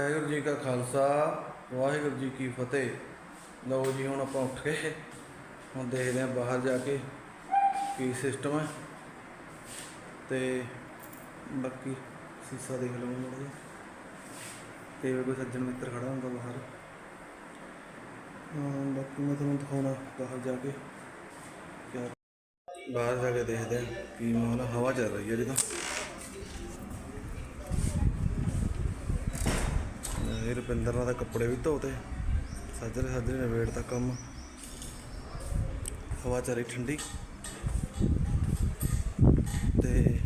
ਵਾਹਿਗੁਰੂ ਜੀ ਕਾ ਖਾਲਸਾ, ਵਾਹਿਗੁਰੂ ਜੀ ਕੀ ਫਤਿਹ। ਲਓ ਜੀ, ਹੁਣ ਆਪਾਂ ਉੱਠ ਕੇ ਹੁਣ ਦੇਖਦੇ ਹਾਂ ਬਾਹਰ ਜਾ ਕੇ ਕੀ ਸਿਸਟਮ ਹੈ। ਤੇ ਬਾਕੀ ਸੀਸਾ ਦੇਖ ਲਵਾਂਗੇ ਮਾੜਾ ਜਿਹਾ। ਤੇ ਕੋਈ ਸੱਜਣ ਮਿੱਤਰ ਖੜਾ ਹੁੰਦਾ ਬਾਹਰ। ਬਾਕੀ ਮੈਂ ਤੁਹਾਨੂੰ ਦਿਖਾਉਣਾ ਬਾਹਰ ਜਾ ਕੇ। ਬਾਹਰ ਜਾ ਕੇ ਦੇਖਦੇ ਹਾਂ ਕੀ ਮਾਹੌਲ ਹਵਾ ਚੱਲ ਰਹੀ ਹੈ ਜਿਹਦਾ ਇਹ ਰੁਪਿੰਦਰ ਨਾਲ ਤਾਂ ਕੱਪੜੇ ਵੀ ਧੋਤੇ। ਸਾਜਰੇ ਸਾਜਰੇ ਨੇ ਵੇੜ ਦਾ ਕੰਮ। ਹਵਾ ਚੱਲ ਰਹੀ ਠੰਡੀ। ਤੇ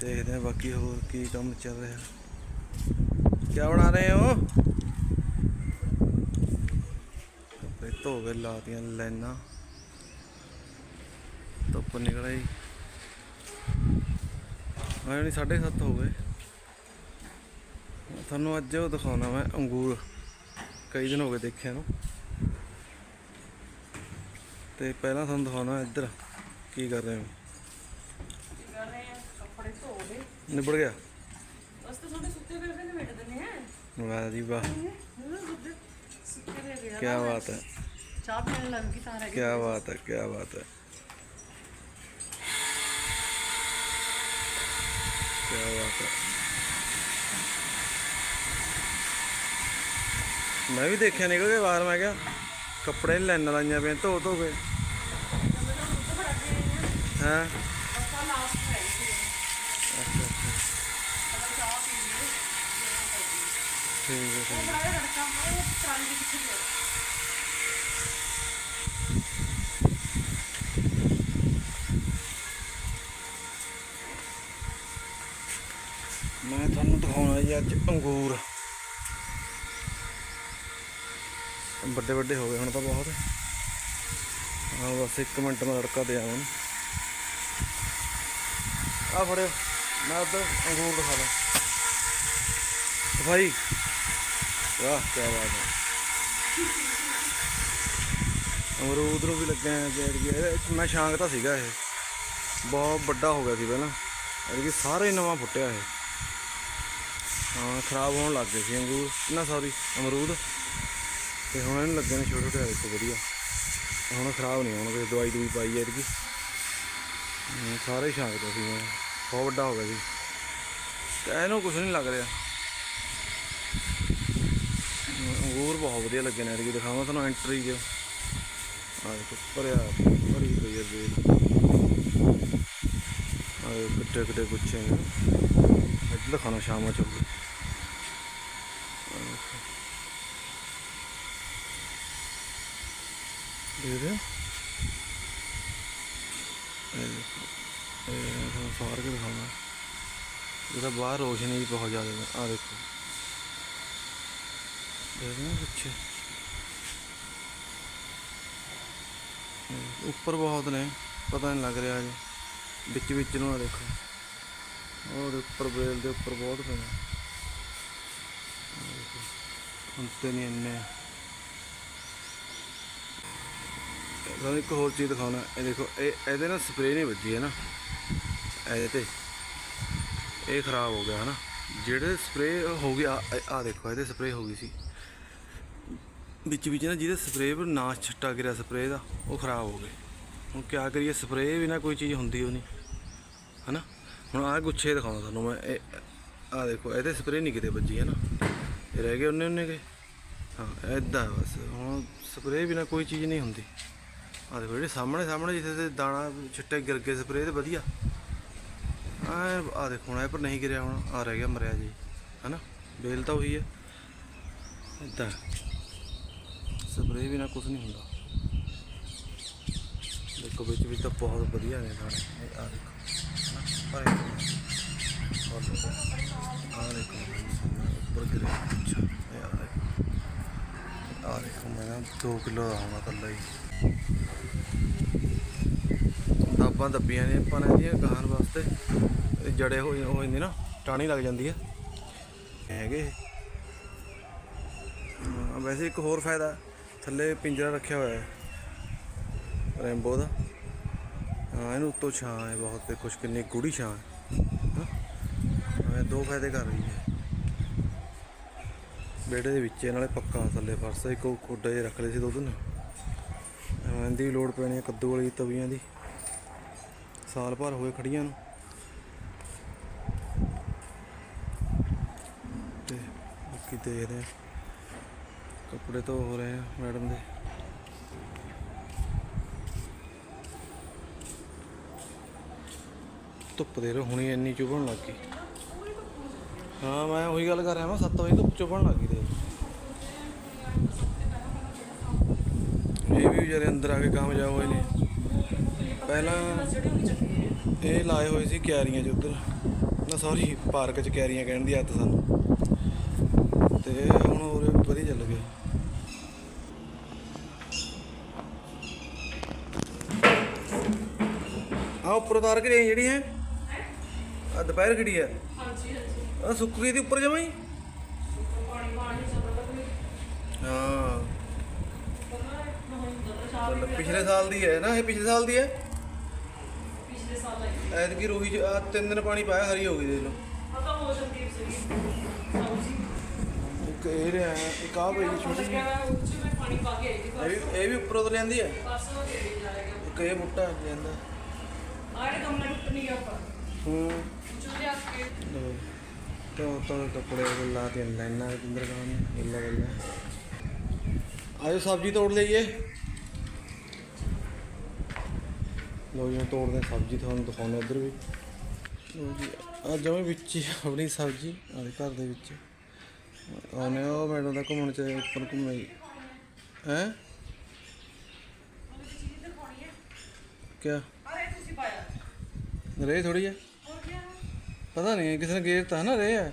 ਦੇਖਦੇ ਹਾਂ ਬਾਕੀ ਹੋਰ ਕੀ ਕੰਮ ਚੱਲ ਰਿਹਾ। ਕੀ ਬਣਾ ਰਹੇ ਹੋ? ਕੱਪੜੇ ਧੋ ਕੇ ਲਾਤੀਆਂ ਲਾਈਨਾਂ। ਧੁੱਪ ਨਿਕਲ ਆਈ। ਮੈਂ ਨਹੀਂ 7:30 ਹੋ ਗਏ। ਤੁਹਾਨੂੰ ਅੱਜ ਉਹ ਦਿਖਾਉਣਾ ਮੈਂ ਅੰਗੂਰ। ਕਈ ਦਿਨ ਹੋ ਗਏ ਦੇਖਿਆ ਨੂੰ। ਤੇ ਪਹਿਲਾਂ ਤੁਹਾਨੂੰ ਦਿਖਾਉਣਾ ਇੱਧਰ, ਕੀ ਕਰ ਰਹੇ ਹੋ? ਕਰ ਰਹੇ ਆ ਕੱਪੜੇ ਧੋ ਦੇ ਨਿਬੜ ਗਿਆ? ਬਸ ਤਾਂ ਤੁਹਾਡੇ ਸੁੱਤੇ ਪਏ ਨੇ ਮਿਟ ਦਿੰਦੇ ਆ ਵਾਹ ਜੀ ਵਾਹ। ਕੀ ਬਾਤ ਹੈ। ਚਾਹ ਪੀਣ ਲੱਗ ਗਈ ਤਾਂ ਰਹਿ ਕੀ ਬਾਤ ਹੈ ਕੀ ਬਾਤ ਹੈ। ਕੀ ਬਾਤ ਹੈ। ਮੈਂ ਵੀ ਦੇਖਿਆ ਨਿਕਲ ਕੇ ਬਾਹਰ, ਮੈਂ ਕਿਹਾ ਕੱਪੜੇ ਲੈਣ ਲਾਈਆਂ ਪਈਆਂ, ਧੋ ਧੋ ਕੇ। ਹਾਂ? ਠੀਕ ਹੈ ਮੈਂ ਤੁਹਾਨੂੰ ਦਿਖਾਉਣਾ ਜੀ ਅੱਜ ਅੰਗੂਰ। ਵੱਡੇ ਵੱਡੇ ਹੋ ਗਏ ਹੁਣ ਤਾਂ ਬਹੁਤ। ਹਾਂ ਬਸ 1 ਮਿੰਟ ਮੈਂ ਲੜਕਾ ਦੇ ਆਵਾਂ। ਆ ਫੜਿਓ, ਮੈਂ ਉੱਧਰ ਅੰਗੂਰ ਦਿਖਾ ਦਾਂ। ਭਾਈ, ਵਾਹ, ਕੀ ਬਾਤ ਹੈ। ਅਮਰੂਦ ਨੂੰ ਵੀ ਲੱਗਿਆ ਆ ਗਿਆ ਮੈਂ ਸ਼ਾਂਗ ਤਾਂ ਸੀਗਾ ਇਹ। ਬਹੁਤ ਵੱਡਾ ਹੋ ਗਿਆ ਸੀ ਪਹਿਲਾਂ। ਇਹ ਸਾਰੇ ਨਵਾਂ ਫੁੱਟਿਆ ਇਹ। ਹਾਂ, ਖਰਾਬ ਹੋਣ ਲੱਗ ਗਏ ਸੀ ਅੰਗੂਰ। ਨਾ ਸੌਰੀ ਅਮਰੂਦ। ਤੇ ਹੁਣ ਇਹਨੂੰ ਲੱਗੇ ਨੇ ਛੋਟੇ ਛੋਟੇ ਦੇਖੋ ਵਧੀਆ। ਹੁਣ ਖਰਾਬ ਨਹੀਂ ਹੋਣਗੇ ਦਵਾਈ ਦੂਈ ਪਾਈ ਐ ਇਹਦੀ। ਸਾਰੇ ਛਾਂਕ ਤਾਂ ਸੀ ਬਹੁਤ ਵੱਡਾ ਹੋ ਗਿਆ ਸੀ ਤੇ ਇਹਨੂੰ ਕੁਝ ਨਹੀਂ ਲੱਗ ਰਿਹਾ। ਹਮ, ਬਹੁਤ ਵਧੀਆ ਲੱਗੇ ਨੇ ਇਹਦੀ। ਦਿਖਾਵਾਂ ਤੁਹਾਨੂੰ ਐਂਟਰੀ 'ਚ। ਆ ਦੇਖੋ ਭਰਿਆ ਭਰੀ ਪਈ ਹੈ ਵੇਲ ਆ ਕਿੱਡੇ ਕਿੱਡੇ ਗੁੱਛੇ ਨੇ। ਇੱਧਰ ਦਿਖਾਉਣਾ ਸ਼ਾਮਾਂ ਚ। ਦੇ ਇਹ ਦੇਖੋ ਇਹ ਤੁਹਾਨੂੰ ਸਾਰ ਕੇ ਦਿਖਾਉਣਾ ਇਹਦਾ ਬਾਹਰ ਰੋਸ਼ਨੀ ਵੀ ਬਹੁਤ ਜ਼ਿਆਦਾ ਹੈ। ਆ ਦੇਖੋ। ਦੇਖਦੇ ਨਾ ਪਿੱਛੇ। ਉੱਪਰ ਬਹੁਤ ਨੇ। ਪਤਾ ਨਹੀਂ ਲੱਗ ਰਿਹਾ ਜੀ। ਵਿੱਚ ਵਿੱਚ ਨੂੰ ਆ ਦੇਖੋ। ਔਰ ਉੱਪਰ ਬੇਲ ਦੇ ਉੱਪਰ ਬਹੁਤ ਪਏ ਨੇ। ਹੁੰਤੇ ਨਹੀਂ ਇੰਨੇ। ਤੁਹਾਨੂੰ ਇੱਕ ਹੋਰ ਚੀਜ਼ ਦਿਖਾਉਣਾ। ਇਹ ਦੇਖੋ, ਇਹ ਇਹਦੇ ਨਾਲ ਸਪਰੇਅ ਨਹੀਂ ਵੱਜੀ, ਹੈ ਨਾ? ਇਹਦੇ ਤੇ। ਇਹ ਖਰਾਬ ਹੋ ਗਿਆ ਹਨਾ ਜਿਹੜੇ ਸਪਰੇਅ ਹੋ ਗਿਆ ਆ ਦੇਖੋ, ਇਹਦੇ ਸਪਰੇਅ ਹੋ ਗਈ ਸੀ। ਵਿੱਚ ਵਿੱਚ ਨਾ ਜਿਹਦੇ ਸਪਰੇਅ ਪਰ ਨਾਸ਼ ਛੱਟਾ ਗਿਰਿਆ ਸਪਰੇਅ ਦਾ, ਉਹ ਖਰਾਬ ਹੋ ਗਏ। ਹੁਣ ਕਿਆ ਕਰੀਏ ਸਪਰੇਅ ਵੀ ਨਾ ਕੋਈ ਚੀਜ਼ ਹੁੰਦੀ ਉਹ ਨਹੀਂ ਹਨਾ ਹੁਣ ਆਹ ਗੁੱਛੇ ਦਿਖਾਉਣਾ ਤੁਹਾਨੂੰ ਮੈਂ, ਇਹ, ਆਹ ਦੇਖੋ, ਇਹਦੇ ਸਪਰੇਅ ਨਹੀਂ ਕਿਤੇ ਵੱਜੀ, ਹੈ ਨਾ? ਇਹ ਰਹਿ ਗਏ ਉਹਨੇ ਉਹਨੇ ਕੇ ਹਾਂ ਐਦਾਂ ਬਸ, ਹੁਣ ਸਪਰੇਅ ਬਿਨਾ ਕੋਈ ਚੀਜ਼ ਨਹੀਂ ਹੁੰਦੀ। ਆ ਦੇਖੋ ਜਿਹੜੇ ਸਾਹਮਣੇ ਸਾਹਮਣੇ ਜਿੱਥੇ ਤੇ ਦਾਣਾ ਛਿੱਟੇ ਗਿਰ ਗਏ, ਸਪਰੇਅ ਤੇ ਵਧੀਆ। ਆ ਆ ਦੇਖੋ ਹੁਣ ਇਹ ਪਰ ਨਹੀਂ ਗਿਰਿਆ ਹੁਣ ਆ ਰਹਿ ਗਿਆ ਮਰਿਆ ਜੀ, ਹਨਾ? ਬੇਲ ਤਾਂ ਉਹੀ ਹੈ। ਇਦਾਂ। ਸਪਰੇਅ ਬਿਨਾ ਕੁਝ ਨਹੀਂ ਹੁੰਦਾ। ਦੇਖੋ ਵਿੱਚ ਵਿੱਚ ਤਾਂ ਬਹੁਤ ਵਧੀਆ ਨੇ ਦਾਣੇ। ਇਹ ਆ ਦੇਖੋ, ਹਨਾ? ਆ ਦੇਖੋ ਉੱਪਰ ਗਿਰੇ ਅੱਛਾ ਆ ਦੇਖੋ। ਮੈਂ 2 ਕਿਲੋ ਦਾ ਹੋਣਾ ਕੱਲਾ ਹੀ। ਆਪਾਂ ਦੱਬੀਆਂ ਨੇ ਆਪਾਂ ਨੇ ਇਹਦੀਆਂ ਗਾਹਣ ਵਾਸਤੇ। ਜੜੇ ਹੋ ਜਾਂਦੇ ਨਾ ਟਾਣੀ ਲੱਗ ਜਾਂਦੀ ਹੈ ਹੈਗੇ ਵੈਸੇ ਇੱਕ ਹੋਰ ਫਾਇਦਾ, ਥੱਲੇ ਪਿੰਜਰਾ ਰੱਖਿਆ ਹੋਇਆ ਹੈ। ਰੈਂਬੋ ਦਾ। ਹਾਂ, ਇਹਨੂੰ ਉੱਤੋਂ ਛਾਂ ਹੈ ਬਹੁਤ ਤੇ ਕੁਛ ਕਿੰਨੀ ਗੂੜੀ ਛਾਂ ਹੈ। ਦੋ ਫਾਇਦੇ ਕਰ ਰਹੀ ਹੈ। ਵਿਹੜੇ ਦੇ ਵਿੱਚ, ਨਾਲੇ ਪੱਕਾ ਥੱਲੇ ਫਰਸ਼ ਇੱਕ ਉਹ ਖੋਡੇ ਜਿਹੇ ਰੱਖ ਲਏ ਸੀ ਦੁੱਧ ਨੇ। ਇਹਦੀ ਵੀ ਲੋੜ ਪੈਣੀ ਹੈ ਕੱਦੂ ਵਾਲੀ ਤਵੀਆਂ ਦੀ। ਸਾਲ ਭਰ ਹੋਏ ਖੜੀਆਂ ਨੂੰ। ਤੇ ਬਾਕੀ ਦੇਖਦੇ ਹਾਂ। ਕੱਪੜੇ ਧੋ ਹੋ ਰਹੇ ਆ ਮੈਡਮ ਦੇ। ਧੁੱਪ ਦੇ ਰੋ ਹੁਣੀ ਇੰਨੀ ਚੁਭਣ ਲੱਗ ਗਈ। ਹਾਂ, ਮੈਂ ਉਹੀ ਗੱਲ ਕਰ ਰਿਹਾ ਮੈਂ 7 ਵਜੇ ਧੁੱਪ ਚੁਭਣ ਲੱਗ ਗਈ ਤੇ ਇਹ ਵੀ ਵਿਚਾਰੇ ਅੰਦਰ ਆ ਕੇ ਕਾਮਯਾਬ ਹੋਏ ਨੇ ਪਹਿਲਾਂ ਇਹ ਲਾਏ ਹੋਏ ਸੀ ਕਿਆਰੀਆਂ 'ਚ ਉੱਧਰ। ਨਾ ਸੌਰੀ ਪਾਰਕ 'ਚ ਕਿਆਰੀਆਂ ਕਹਿਣ ਦੀ ਆਦਤ ਸਾਨੂੰ। ਤੇ ਹੁਣ ਹੋਰ ਵਧੀਆ ਚੱਲ ਗਿਆ। ਆ ਉੱਪਰ ਉਤਾਰ ਕੇ ਜਾਈਂ ਜਿਹੜੀ ਹੈ? ਆ ਦੁਪਹਿਰ ਖੜੀ ਹੈ? ਹਾਂਜੀ ਹਾਂਜੀ। ਆ ਸੁੱਕ ਗਈ ਦੀ ਉੱਪਰ ਜਮਾਂ ਹੀ? ਪਾਣੀ ਪਾਣੀ ਪਿਛਲੇ ਸਾਲ ਦੀ ਹੈ ਨਾ ਇਹ ਪਿਛਲੇ ਸਾਲ ਦੀ ਹੈ? ਪਿਛਲੇ ਸਾਲ ਆਈ ਐਤਕੀ ਰੋਹੀ ਚ ਆ ਤਿੰਨ ਦਿਨ ਪਾਣੀ ਪਾਇਆ ਹਰੀ ਹੋ ਗਈ ਦੇਖ ਲਓ। ਪਤਾ ਹੋ ਜਾਂਦੀ ਸੀ ਇੱਕ ਇਹ ਰਿਹਾ ਇੱਕ ਆ ਪਈ ਜੀ ਛੋਟੀ ਜਿਹੀ। ਲੱਗਿਆ ਹੋਇਆ ਉੱਚ ਮੈਂ ਪਾਣੀ ਪਾ ਕੇ ਆਈ ਸੀ ਇਹ ਵੀ ਇਹ ਵੀ ਉੱਪਰ ਉਤਰ ਜਾਂਦੀ ਹੈ? ਬਸ ਉਹ ਦੇ ਦੇ ਜਾਏਗਾ ਇੱਕ ਇਹ ਬੁੱਟਾ ਜਾਂਦਾ। ਆੜੇ ਕਮਰੇ ਟੁੱਟ ਨਹੀਂ ਗਿਆ ਉੱਪਰ ਹੂੰ। ਚੁੱਲੇ ਆ ਕੇ। ਤੋ ਤੋ ਕੱਪੜੇ ਲਾ ਕੇ ਲੈਣਾ ਇੰਦਰ ਖਾਨ ਇੱਲਾ ਬੱਲਾ ਆਜੋ ਸਬਜ਼ੀ ਤੋੜ ਲਈਏ। ਲੋ ਜੀ ਤੋੜਦੇ ਹਾਂ ਸਬਜ਼ੀ ਤੁਹਾਨੂੰ ਦਿਖਾਉਂਦੇ ਇੱਧਰ ਵੀ। ਲੋ ਜੀ ਆ ਜਮੇ ਵਿੱਚ ਹੀ ਆਪਣੀ ਸਬਜ਼ੀ ਆਦੇ ਘਰ ਦੇ ਵਿੱਚ। ਆਨੇ ਉਹ ਮੈਡਮ ਦਾ ਘੁੰਮਣ ਚ ਉੱਪਰ ਘੁੰਮੇ ਹੈ? ਕਿਆ? ਅਰੇ ਤੁਸੀਂ ਪਾਇਆ ਰੇ ਥੋੜੀ ਹੈ ਪਤਾ ਨਹੀਂ ਕਿਸੇ ਨੇ ਗੇਰ ਤਾਂ ਨਾ ਰੇ ਹੈ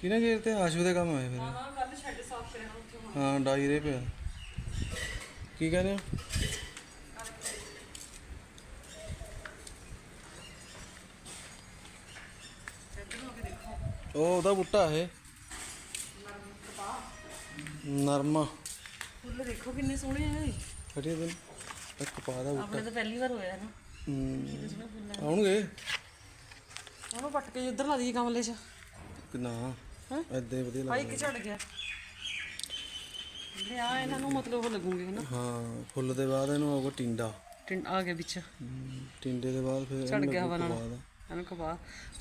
ਕਿਹਨੇ ਗੇਰ ਤੇ? ਆਸ਼ੂ ਦੇ ਕੰਮ ਆਏ ਫਿਰ। ਹਾਂ ਹਾਂ ਕੱਲ ਸ਼ੈੱਡ ਸਾਫ਼ ਕਰਿਆ ਉੱਥੇ ਹਾਂ ਡਾਈ ਰੇ ਪਿਆ। ਕੀ ਕਹਿੰਦੇ ਹੋ ਇੱਧਰ ਹੋ ਕੇ ਦੇਖੋ ਉਹ ਉਹਦਾ ਬੁੱਟਾ ਇਹ। ਨਰਮਾ। ਫੁੱਲ ਦੇਖੋ ਕਿੰਨੇ ਸੋਹਣੇ ਆ ਇਹ। ਖੜੀ ਦਿਨ ਇੱਕ ਪਾ ਦਾ ਬੁੱਟਾ। ਆਪਣੇ ਤਾਂ ਪਹਿਲੀ ਵਾਰ ਹੋਇਆ ਨਾ। ਹੂੰ, ਆਉਣਗੇ? ਉਹਨੂੰ ਪੱਟ ਕੇ ਉੱਧਰ ਲਾ ਦਈਏ ਕਮਲੇ 'ਚ। ਕਿ ਨਾ। ਹੈਂ? ਐਦਾਂ ਹੀ ਵਧੀਆ ਭਾਈ ਲੱਗਦਾ। ਕਿ ਝੜ ਗਿਆ। ਲਿਆ ਇਹਨਾਂ ਨੂੰ ਮਤਲਬ ਉਹ ਲੱਗੂਗੇ ਹਨਾ? ਹਾਂ ਫੁੱਲ ਦੇ ਬਾਅਦ ਇਹਨੂੰ ਆਊਗਾ ਟਿੰਡਾ। ਟਿੰਡ ਆ ਗਿਆ ਵਿੱਚ ਹੂੰ, ਟਿੰਡੇ ਦੇ ਬਾਅਦ ਫਿਰ ਝੜ ਇਹਨੂੰ ਗਿਆ ਹਵਾ ਨਾਲ। ਇਹਨੂੰ ਕਪਾ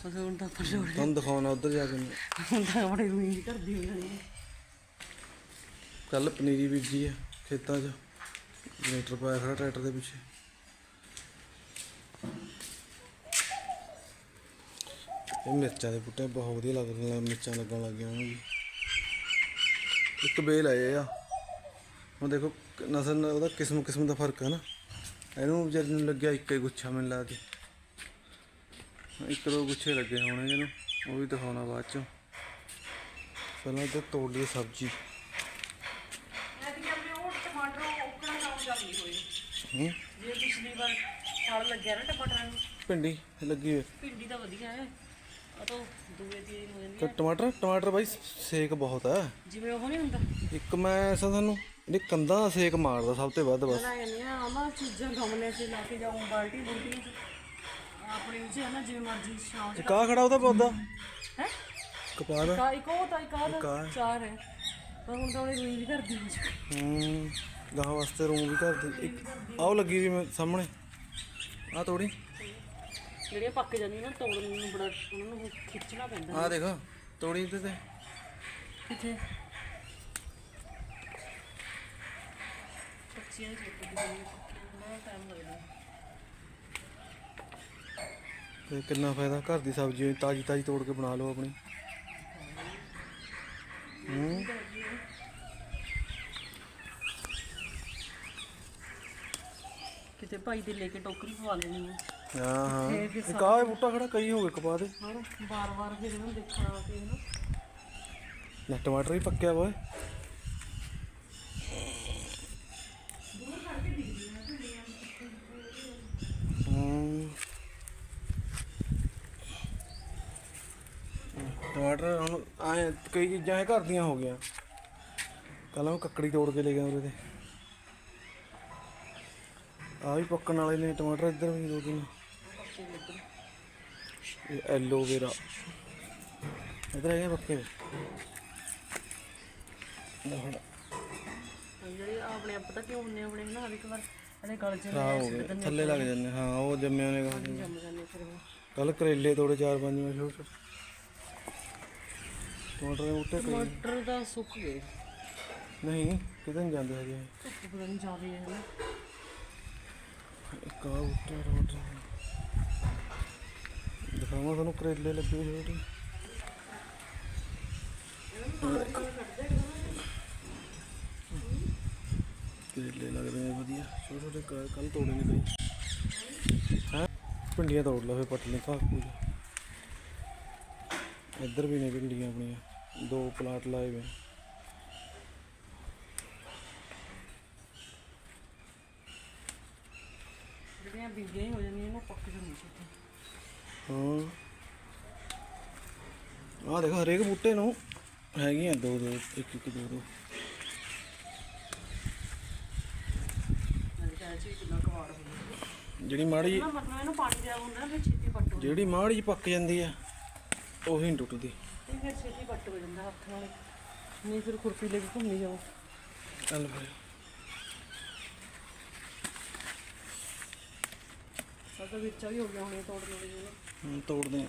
ਬਸ ਹੁਣ ਤਾਂ ਪਰ ਲੋੜ ਤੁਹਾਨੂੰ ਦਿਖਾਉਣਾ ਉੱਧਰ ਜਾ ਕੇ ਹੁਣ ਤਾਂ ਬੜੀ ਰੂਈ ਕਰਦੀ ਉਹਨਾਂ ਨੇ ਕੱਲ ਪਨੀਰੀ ਬੀਜੀ ਆ ਖੇਤਾਂ 'ਚ। ਜਨਰੇਟਰ ਪਾਇਆ ਖੜਾ ਟਰੈਕਟਰ ਦੇ ਪਿੱਛੇ। ਇਹ ਮਿਰਚਾਂ ਦੇ ਬੂਟੇ ਬਹੁਤ ਵਧੀਆ ਲੱਗਦੇ ਨੇ ਮਿਰਚਾਂ ਲੱਗਣ ਲੱਗ ਗਈਆਂ ਦੀ ਇੱਕ ਬੇਲ ਆਏ ਆ। ਹੁਣ ਦੇਖੋ ਨਸਲ ਨਾਲ ਉਹਦਾ ਕਿਸਮ ਕਿਸਮ ਦਾ ਫ਼ਰਕ ਹੈ ਨਾ। ਇਹਨੂੰ ਵਿਚਾਰੇ ਨੂੰ ਲੱਗਿਆ ਇੱਕ ਹੀ ਗੁੱਛਾ ਮੈਨੂੰ ਲੱਗਦਾ। ਇੱਕ ਦੋ ਗੁੱਛੇ ਲੱਗੇ ਹੋਣੇ ਇਹਨੂੰ ਉਹ ਵੀ ਦਿਖਾਉਣਾ ਬਾਅਦ ਚ। ਪਹਿਲਾਂ ਤਾਂ ਤੋੜ ਲਈ ਸਬਜ਼ੀ। ਹੂੰ? ਜੇ ਪਿਛਲੀ ਵਾਰ ਫਲ ਲੱਗਿਆ ਨਾ ਟਮਾਟਰਾਂ ਨੂੰ ਭਿੰਡੀ ਲੱਗੀ ਹੋਈ। ਭਿੰਡੀ ਤਾਂ ਵਧੀਆ ਹੈ ਆ ਤਾਂ ਦੂਏ ਦੀ ਹੋ ਜਾਂਦੀ ਹੈ ਟਮਾਟਰ ਟਮਾਟਰ ਬਾਈ ਸੇਕ ਬਹੁਤ ਆ। ਜਿਵੇਂ ਉਹ ਨਹੀਂ ਹੁੰਦਾ ਇੱਕ ਮੈਂ ਐਸਾ ਤੁਹਾਨੂੰ, ਇਹਨੇ ਕੰਧਾਂ ਦਾ ਸੇਕ ਮਾਰਦਾ ਸਭ ਤੋਂ ਵੱਧ ਬਸ। ਬਣਾ ਜਾਂਦੇ ਆਮਾ ਚੀਜ਼ਾਂ ਗਮਲੇ 'ਚ ਲਾ ਕੇ ਜਾਉਂ ਬਾਲਟੀ ਬੁਲਟੀ ਆਪਣੇ ਵਿੱਚ ਹੈ ਨਾ ਜਿਵੇਂ ਮਰਜ਼ੀ 'ਚ ਇੱਕ ਆ ਖੜਾ ਉਹਦਾ ਪੌਦਾ। ਹੈ? ਕਪਾਹ ਦਾ। ਕਾ ਇੱਕ ਉਹ ਤਾਂ ਇੱਕ ਆਹ। ਦਾ। ਚਾਰ ਹੈ। ਪਰ ਹੁਣ ਤਾਂ ਉਹਨੇ ਰੂਈ ਵੀ ਕਰਦੀ ਵਿੱਚ ਹੂੰ ਗਾਹ ਵਾਸਤੇ ਰੂਮ ਵੀ ਘਰ ਦੇ ਇੱਕ ਆਹ ਲੱਗੀ ਵੀ ਮੈਂ ਸਾਹਮਣੇ। ਆ ਤੋੜੀ। ਜਿਹੜੀਆਂ ਪੱਕ ਜਾਂਦੀਆਂ ਨਾ ਤੋੜਨ ਨੂੰ ਬੜਾ ਉਹਨਾਂ ਨੂੰ ਖਿੱਚਣਾ ਪੈਂਦਾ। ਆ ਦੇਖ ਤੋੜੀ ਤੇ ਤੇ। ਕਿੱਥੇ? ਪੱਚੀਆਂ ਦੀ ਜਿਹੀ। ਬੜਾ ਟਾਈਮ ਲੱਗਦਾ। ਤੇ ਕਿੰਨਾ ਫਾਇਦਾ? ਘਰ ਦੀ ਸਬਜ਼ੀ ਤਾਜੀ ਤਾਜੀ ਤੋੜ ਕੇ ਬਣਾ ਲਓ ਆਪਣੀ। ਹੂੰ। ਕਿਤੇ ਭਾਈ ਦੇ ਲੈ ਕੇ ਟੋਕਰੀ ਪਵਾ ਲੈਣੀ ਹੈ ਹਾਂ। ਹਾਂ ਇੱਕ ਆਹ ਬੂਟਾ ਖੜਾ ਕਈ ਹੋ ਗਏ ਕਪਾਹ ਦੇ। ਹਰ ਬਾਰ ਬਾਰ ਫਿਰ ਇਹਨੂੰ ਦੇਖਣਾ ਕੇ ਨਾ ਟਮਾਟਰ ਵੀ ਪੱਕਿਆ ਓਏ ਹੂੰ ਟਮਾਟਰ ਹੁਣ ਆਏ ਕਈ ਚੀਜ਼ਾਂ ਇਹ ਘਰ ਦੀਆਂ ਹੋ ਗਈਆਂ। ਕੱਲ ਮੈਂ ਕੱਕੜੀ ਤੋੜ ਕੇ ਲੈ ਗਿਆ ਉਹਦੇ ਤੇ। ਆ ਵੀ ਪੱਕਣ ਵਾਲੇ ਨੇ ਟਮਾਟਰ ਇੱਧਰ ਵੀ ਦੋ ਤਿੰਨ। ਇਹ ਐਲੋਵੇਰਾ ਇਧਰ ਹੈਗੇ ਪੱਕੇ ਫੜ। ਜਿਹੜੇ ਆਪਣੇ ਆਪ ਪਤਾ ਕਿਉਂ ਹੁੰਨੇ ਆਪਣੇ ਨਾ ਹਰ ਇੱਕ ਵਾਰ ਇਹਦੇ ਗਲ ਚ ਖਰਾਬ ਹੋ ਗਏ ਥੱਲੇ ਲੱਗ ਜਾਂਦੇ ਹਾਂ ਉਹ ਜੰਮੇ ਉਹਨੇ ਕਹਾ ਕੱਲ ਕਰੇਲੇ ਤੋੜੇ ਚਾਰ ਪੰਜ ਮੈਂ ਛੋਟੇ ਟਮਾਟਰ ਦੇ ਬੂਟੇ ਪਏ ਮਟਰ ਦਾ ਸੁੱਕ ਗਏ ਨਹੀਂ ਕਿਤੇ ਨਹੀਂ ਜਾਂਦੇ ਹਜੇ ਧੁੱਪ ਪਤਾ ਨਹੀਂ ਹੈ ਨਾ। ਇੱਕ ਆ ਬੂਟਾ ਟਮਾਟਰ ਦਾ। ਦਿਖਾਵਾਂ ਤੁਹਾਨੂੰ ਕਰੇਲੇ ਲੱਗੇ ਹੋਏ ਛੋਟੇ ਕਰੇਲੇ ਲੱਗਦੇ ਨੇ ਵਧੀਆ। ਛੋਟੇ ਛੋਟੇ ਕੱਲ ਤੋੜੇ ਨੇ ਕਈ। ਹਾਂ? ਭਿੰਡੀਆਂ ਤੋੜ ਲਾ ਫੇ ਪੱਟ ਲੈ ਘਾਹ ਪੂਜ ਇੱਧਰ ਵੀ ਨੇ ਭਿੰਡੀਆਂ ਆਪਣੀਆਂ। ਦੋ ਪਲਾਟ ਲਾਏ ਵੇ। ਜਿਹੜੀਆਂ ਬੀਜੀਆਂ ਹੀ ਹੋ ਜਾਂਦੀਆਂ ਨਾ ਪੱਕ ਜਾਂਦੀਆਂ ਛੇਤੀ ਹਾਂ। ਆਹ ਦੇਖੋ ਹਰੇਕ ਬੂਟੇ ਨੂੰ ਹੈਗੀਆਂ ਦੋ ਦੋ ਇੱਕ ਇੱਕ ਦੋ ਦੋ। ਕਿੰਨਾ ਕਵਾੜ ਹੋ। ਜਿਹੜੀ ਮਾੜੀ ਨਾ ਮਤਲਬ ਇਹਨੂੰ ਪਾਣੀ ਦਿਆ ਹੁੰਦਾ ਨਾ ਫਿਰ ਛੇਤੀ ਪੱਟ ਹੋ। ਜਿਹੜੀ ਮਾੜੀ ਜਿਹੀ ਪੱਕ ਜਾਂਦੀ ਆ ਉਹੀ ਨਹੀਂ ਟੁੱਟਦੀ। ਤੇ ਫਿਰ ਛੇਤੀ ਪੱਟ ਹੋ ਜਾਂਦਾ ਹੱਥ ਨਾਲ। ਨਹੀਂ ਫਿਰ ਖੁਰਪੀ ਲੈ ਕੇ ਘੁੰਮੀ ਜਾਓ। ਚੱਲ ਫਿਰ। ਸਾਡਾ ਵਿੱਚਾ ਵੀ ਹੋ ਗਿਆ ਹੁਣੇ ਤੋੜ ਜੀ ਹੁਣ ਤੋੜਦੇ ਆ।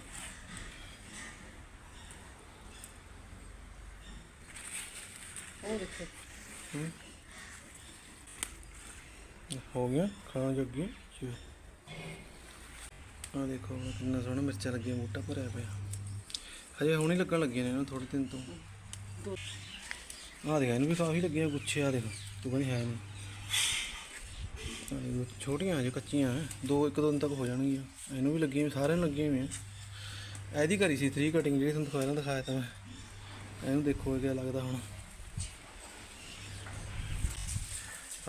ਉਹ ਦੇਖੋ। ਹੋ। ਗਿਆ ਖਾਣ ਜੋਗੀ। ਆ ਦੇਖੋ ਹੁਣ ਕਿੰਨਾ ਸੋਹਣਾ ਮਿਰਚਾਂ ਲੱਗੀਆਂ ਬੂਟਾ ਭਰਿਆ ਪਿਆ। ਹਜੇ ਹੁਣੇ ਲੱਗਣ ਲੱਗੀਆਂ ਨੇ ਨਾ ਥੋੜੇ ਦਿਨ ਤੋਂ। ਦੋ ਆ ਦੇਖ, ਇਹਨੂੰ ਵੀ ਕਾਫੀ ਲੱਗੀਆਂ ਗੁੱਛੇ ਆ ਦੇਖ, ਤੂੰ ਕਹਿੰਦੀ ਹੈ ਨਹੀਂ। ਛੋਟੀਆਂ ਹਜੇ ਕੱਚੀਆਂ ਦੋ, ਇੱਕ ਦੋ ਦਿਨ ਤੱਕ ਹੋ ਜਾਣਗੀਆਂ। ਇਹਨੂੰ ਵੀ ਲੱਗੀਆਂ ਸਾਰਿਆਂ ਨੂੰ ਲੱਗੀਆਂ ਹੋਈਆਂ। ਇਹਦੀ ਕਰੀ ਸੀ 3 ਕਟਿੰਗ ਜਿਹੜੀ ਤੁਹਾਨੂੰ ਦਿਖਾਇਆ ਦਿਖਾਇਆ ਤਾਂ ਮੈਂ। ਇਹਨੂੰ ਦੇਖੋ ਕਿਆ ਲੱਗਦਾ ਹੁਣ।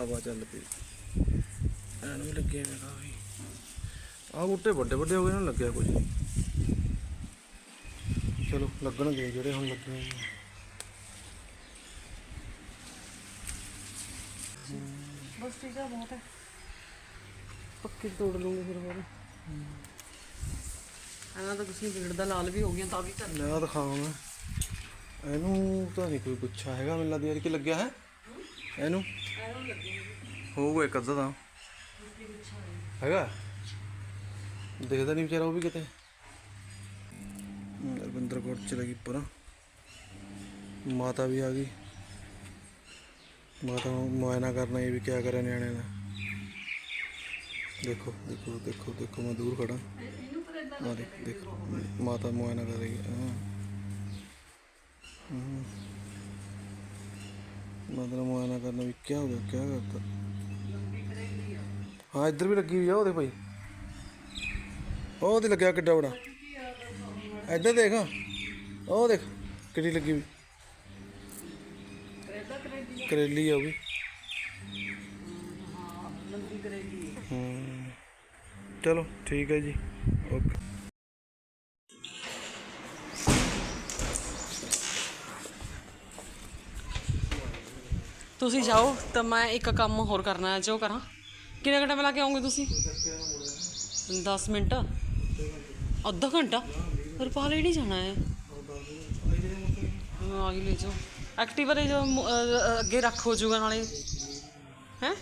ਹਵਾ ਚੱਲ ਪਈ। ਇਹਨੂੰ ਵੀ ਲੱਗੇ ਹੋਏ ਕਾਫੀ। ਆਹ ਬੂਟੇ ਵੱਡੇ ਵੱਡੇ ਹੋ ਗਏ ਨਾ ਲੱਗਿਆ ਕੁਝ ਨਹੀਂ। ਚਲੋ ਲੱਗਣਗੇ ਜਿਹੜੇ ਹੁਣ ਲੱਗੇ ਹੋਏ ਨੇ। ਬਸ ਠੀਕ ਆ ਬਹੁਤ ਹੈ ਪੱਕੇ ਤੋੜ ਲੂੰਗੇ ਫਿਰ ਹੋਰ। ਇਹਨਾਂ ਤਾਂ ਕੁਛ ਨਹੀਂ ਵਿਗੜਦਾ ਲਾਲ ਵੀ ਹੋ ਗਈਆਂ ਤਾਂ ਵੀ ਚੱਲ ਲੈ ਦਿਖਾਵਾਂ ਮੈਂ। ਇਹਨੂੰ ਤਾਂ ਨਹੀਂ ਕੋਈ ਗੁੱਛਾ ਹੈਗਾ ਮੈਨੂੰ ਲੱਗਦਾ ਯਾਰ ਕਿ ਲੱਗਿਆ ਹੈ। ਇਹਨੂੰ? ਹੋਊਗਾ ਇੱਕ ਅੱਧਾ ਤਾਂ। ਹੈਗਾ? ਦਿਖਦਾ ਨਹੀਂ ਵਿਚਾਰਾ ਉਹ ਵੀ ਕਿਤੇ। ਰਵਿੰਦਰ ਕੋਟ ਚ ਲੱਗੀ ਪਰ। ਮਾਤਾ ਵੀ ਆ ਗਈ। ਮਾਤਾ ਨੂੰ ਮੁਆਇਨਾ ਕਰਨਾ ਇਹ ਵੀ ਕਿਆ ਕਰੇ ਨਿਆਣੇ ਦਾ। ਦੇਖੋ ਦੇਖੋ ਦੇਖੋ ਦੇਖੋ, ਮੈਂ ਦੂਰ ਖੜਾ ਆ ਦੇਖ ਮਾਤਾ ਮੁਆਇਨਾ ਕਰ ਰਹੀ ਹੈ। ਹਾਂ। ਮੁਆਇਨਾ ਕਰਨਾ ਵੀ ਕਿਆ ਹੋ ਗਿਆ, ਕਿਆ ਕਰਤਾ? ਹਾਂ, ਇੱਧਰ ਵੀ ਲੱਗੀ ਹੋਈ ਆ ਉਹਦੇ ਭਾਈ। ਉਹ ਲੱਗਿਆ ਕਿੱਡਾ ਬੜਾ ਇੱਧਰ ਦੇਖ। ਉਹ ਦੇਖ, ਕਿਹੜੀ ਲੱਗੀ ਵੀ ਕਰੇਲੀ ਆ ਉਹ ਵੀ। ਲੰਬੀ ਚਲੋ, ਠੀਕ ਹੈ ਜੀ। ਓਕੇ। ਤੁਸੀਂ ਜਾਓ, ਤਾਂ ਮੈਂ ਇੱਕ ਕੰਮ ਹੋਰ ਕਰਨਾ ਹੈ, ਜੋ ਕਰਾਂ। ਕਿੰਨੇ ਘੰਟੇ ਮੈਂ ਲਾ ਕੇ ਆਉਂਗੇ ਤੁਸੀਂ? 10 ਮਿੰਟ। ਅੱਧਾ ਘੰਟਾ? ਪਾਲੇ ਨਹੀਂ ਜਾਣਾ ਹੈ। ਹਾਂ, ਆ ਹੀ ਲੈ ਜਾਓ। ਐਕਟਿਵਾ ਦੇ ਜੋ ਮ- ਅਹ, ਅਹ, ਅੱਗੇ ਰੱਖ ਹੋ ਜਾਊਗਾ ਨਾਲੇ। ਹੈ?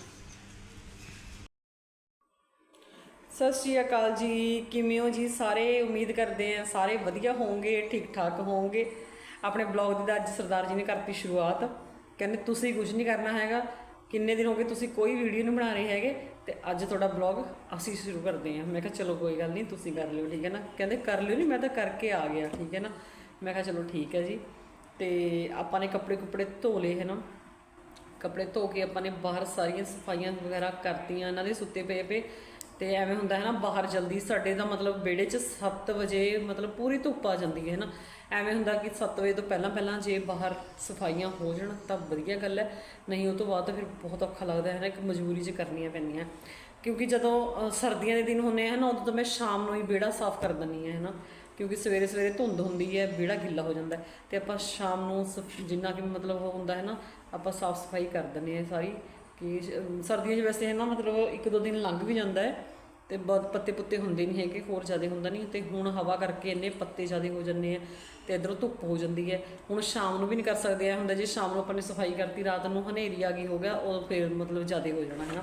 ਸਤਿ ਸ਼੍ਰੀ ਅਕਾਲ ਜੀ। ਕਿਵੇਂ ਹੋ ਜੀ? ਸਾਰੇ ਉਮੀਦ ਕਰਦੇ ਆ ਸਾਰੇ ਵਧੀਆ ਹੋਵੋਗੇ ਠੀਕ ਠਾਕ ਹੋਵੋਗੇ ਆਪਣੇ ਬਲੌਗ ਦੀ ਤਾਂ ਅੱਜ ਸਰਦਾਰ ਜੀ ਨੇ ਕਰਤੀ ਸ਼ੁਰੂਆਤ। ਕਹਿੰਦੇ ਤੁਸੀਂ ਕੁਝ ਨਹੀਂ ਕਰਨਾ ਹੈਗਾ। ਕਿੰਨੇ ਦਿਨ ਹੋ ਗਏ ਤੁਸੀਂ ਕੋਈ ਵੀਡੀਓ ਨਹੀਂ ਬਣਾ ਰਹੇ ਹੈਗੇ। ਤੇ ਅੱਜ ਤੁਹਾਡਾ ਬਲੌਗ ਅਸੀਂ ਸ਼ੁਰੂ ਕਰਦੇ ਹਾਂ। ਮੈਂ ਕਿਹਾ ਚਲੋ ਕੋਈ ਗੱਲ ਨਹੀਂ, ਤੁਸੀਂ ਕਰ ਲਿਓ, ਠੀਕ ਹੈ ਨਾ? ਕਹਿੰਦੇ ਕਰ ਲਿਓ ਨਹੀਂ ਮੈਂ ਤਾਂ ਕਰਕੇ ਆ ਗਿਆ, ਠੀਕ ਹੈ ਨਾ? ਮੈਂ ਕਿਹਾ ਚਲੋ ਠੀਕ ਹੈ ਜੀ। ਤੇ ਆਪਾਂ ਨੇ ਕੱਪੜੇ ਕੁੱਪੜੇ ਧੋ ਲਏ, ਹੈ ਨਾ? ਕੱਪੜੇ ਧੋ ਕੇ ਆਪਾਂ ਨੇ ਬਾਹਰ ਸਾਰੀਆਂ ਸਫਾਈਆਂ ਵਗੈਰਾ ਕਰਤੀਆਂ, ਇਹਨਾਂ ਦੇ ਸੁੱਤੇ ਪਏ ਪਏ ਤੇ ਐਵੇਂ ਹੁੰਦਾ ਹੈ ਨਾ, ਬਾਹਰ ਜਲਦੀ ਸਾਡੇ ਦਾ ਮਤਲਬ ਵਿਹੜੇ 'ਚ 7 ਵਜੇ ਮਤਲਬ ਪੂਰੀ ਧੁੱਪ ਆ ਜਾਂਦੀ ਹੈ ਨਾ। ਐਵੇਂ ਹੁੰਦਾ ਕਿ 7 ਵਜੇ ਤੋਂ ਪਹਿਲਾਂ ਪਹਿਲਾਂ ਜੇ ਬਾਹਰ ਸਫਾਈਆਂ ਹੋ ਜਾਣ ਤਾਂ ਵਧੀਆ ਗੱਲ ਹੈ। ਨਹੀਂ, ਉਹ ਤੋਂ ਬਾਅਦ ਤਾਂ ਫਿਰ ਬਹੁਤ ਔਖਾ ਲੱਗਦਾ ਹੈ ਨਾ, ਇੱਕ ਮਜਬੂਰੀ 'ਚ ਕਰਨੀਆਂ ਪੈਂਦੀਆਂ। ਕਿਉਂਕਿ ਜਦੋਂ ਸਰਦੀਆਂ ਦੇ ਦਿਨ ਹੁੰਦੇ ਆ ਨਾ, ਉਦੋਂ ਤਾਂ ਮੈਂ ਸ਼ਾਮ ਨੂੰ ਹੀ ਵਿਹੜਾ ਸਾਫ਼ ਕਰ ਦਿੰਦੀ ਹਾਂ, ਹੈ ਨਾ। ਕਿਉਂਕਿ ਸਵੇਰੇ ਸਵੇਰੇ ਧੁੰਦ ਹੁੰਦੀ ਹੈ, ਵਿਹੜਾ ਗਿੱਲਾ ਹੋ ਜਾਂਦਾ ਹੈ। ਤੇ ਆਪਾਂ ਸ਼ਾਮ ਨੂੰ ਸਫ- ਜਿੰਨਾ ਕਿ ਮਤਲਬ ਉਹ ਹੁੰਦਾ ਹੈ ਨਾ, ਆਪਾਂ ਸਾਫ਼ ਸਫ਼ਾਈ ਕਰ ਦਿੰਦੇ ਹਾਂ ਸਾਰੀ। ਕਿ ਸਰਦੀਆਂ 'ਚ ਵੈਸੇ ਹੈ ਨਾ ਮਤਲਬ ਇੱਕ ਦੋ ਦਿਨ ਲੰਘ ਵੀ ਜਾਂਦਾ ਹੈ ਤੇ ਬਹੁਤ ਪੱਤੇ ਪੁੱਤੇ ਹੁੰਦੇ ਨਹੀਂ ਹੈਗੇ, ਹੋਰ ਜ਼ਿਆਦਾ ਹੁੰਦਾ ਨਹੀਂ ਤੇ ਹੁਣ ਹਵਾ ਕਰਕੇ ਇੰਨੇ ਪੱਤੇ ਜ਼ਿਆਦਾ ਹੋ ਜਾਂਦੇ ਆ ਤੇ ਇਧਰੋਂ ਧੁੱਪ ਹੋ ਜਾਂਦੀ ਹੈ। ਹੁਣ ਸ਼ਾਮ ਨੂੰ ਵੀ ਨਹੀਂ ਕਰ ਸਕਦੇ ਐ ਹੁੰਦਾ ਜੇ ਸ਼ਾਮ ਨੂੰ ਆਪਾਂ ਨੇ ਸਫ਼ਾਈ ਕਰਤੀ, ਰਾਤ ਨੂੰ ਹਨੇਰੀ ਆ ਗਈ ਹੋ ਗਿਆ, ਉਹ ਫਿਰ ਮਤਲਬ ਜ਼ਿਆਦਾ ਹੋ ਜਾਣਾ, ਹੈ ਨਾ?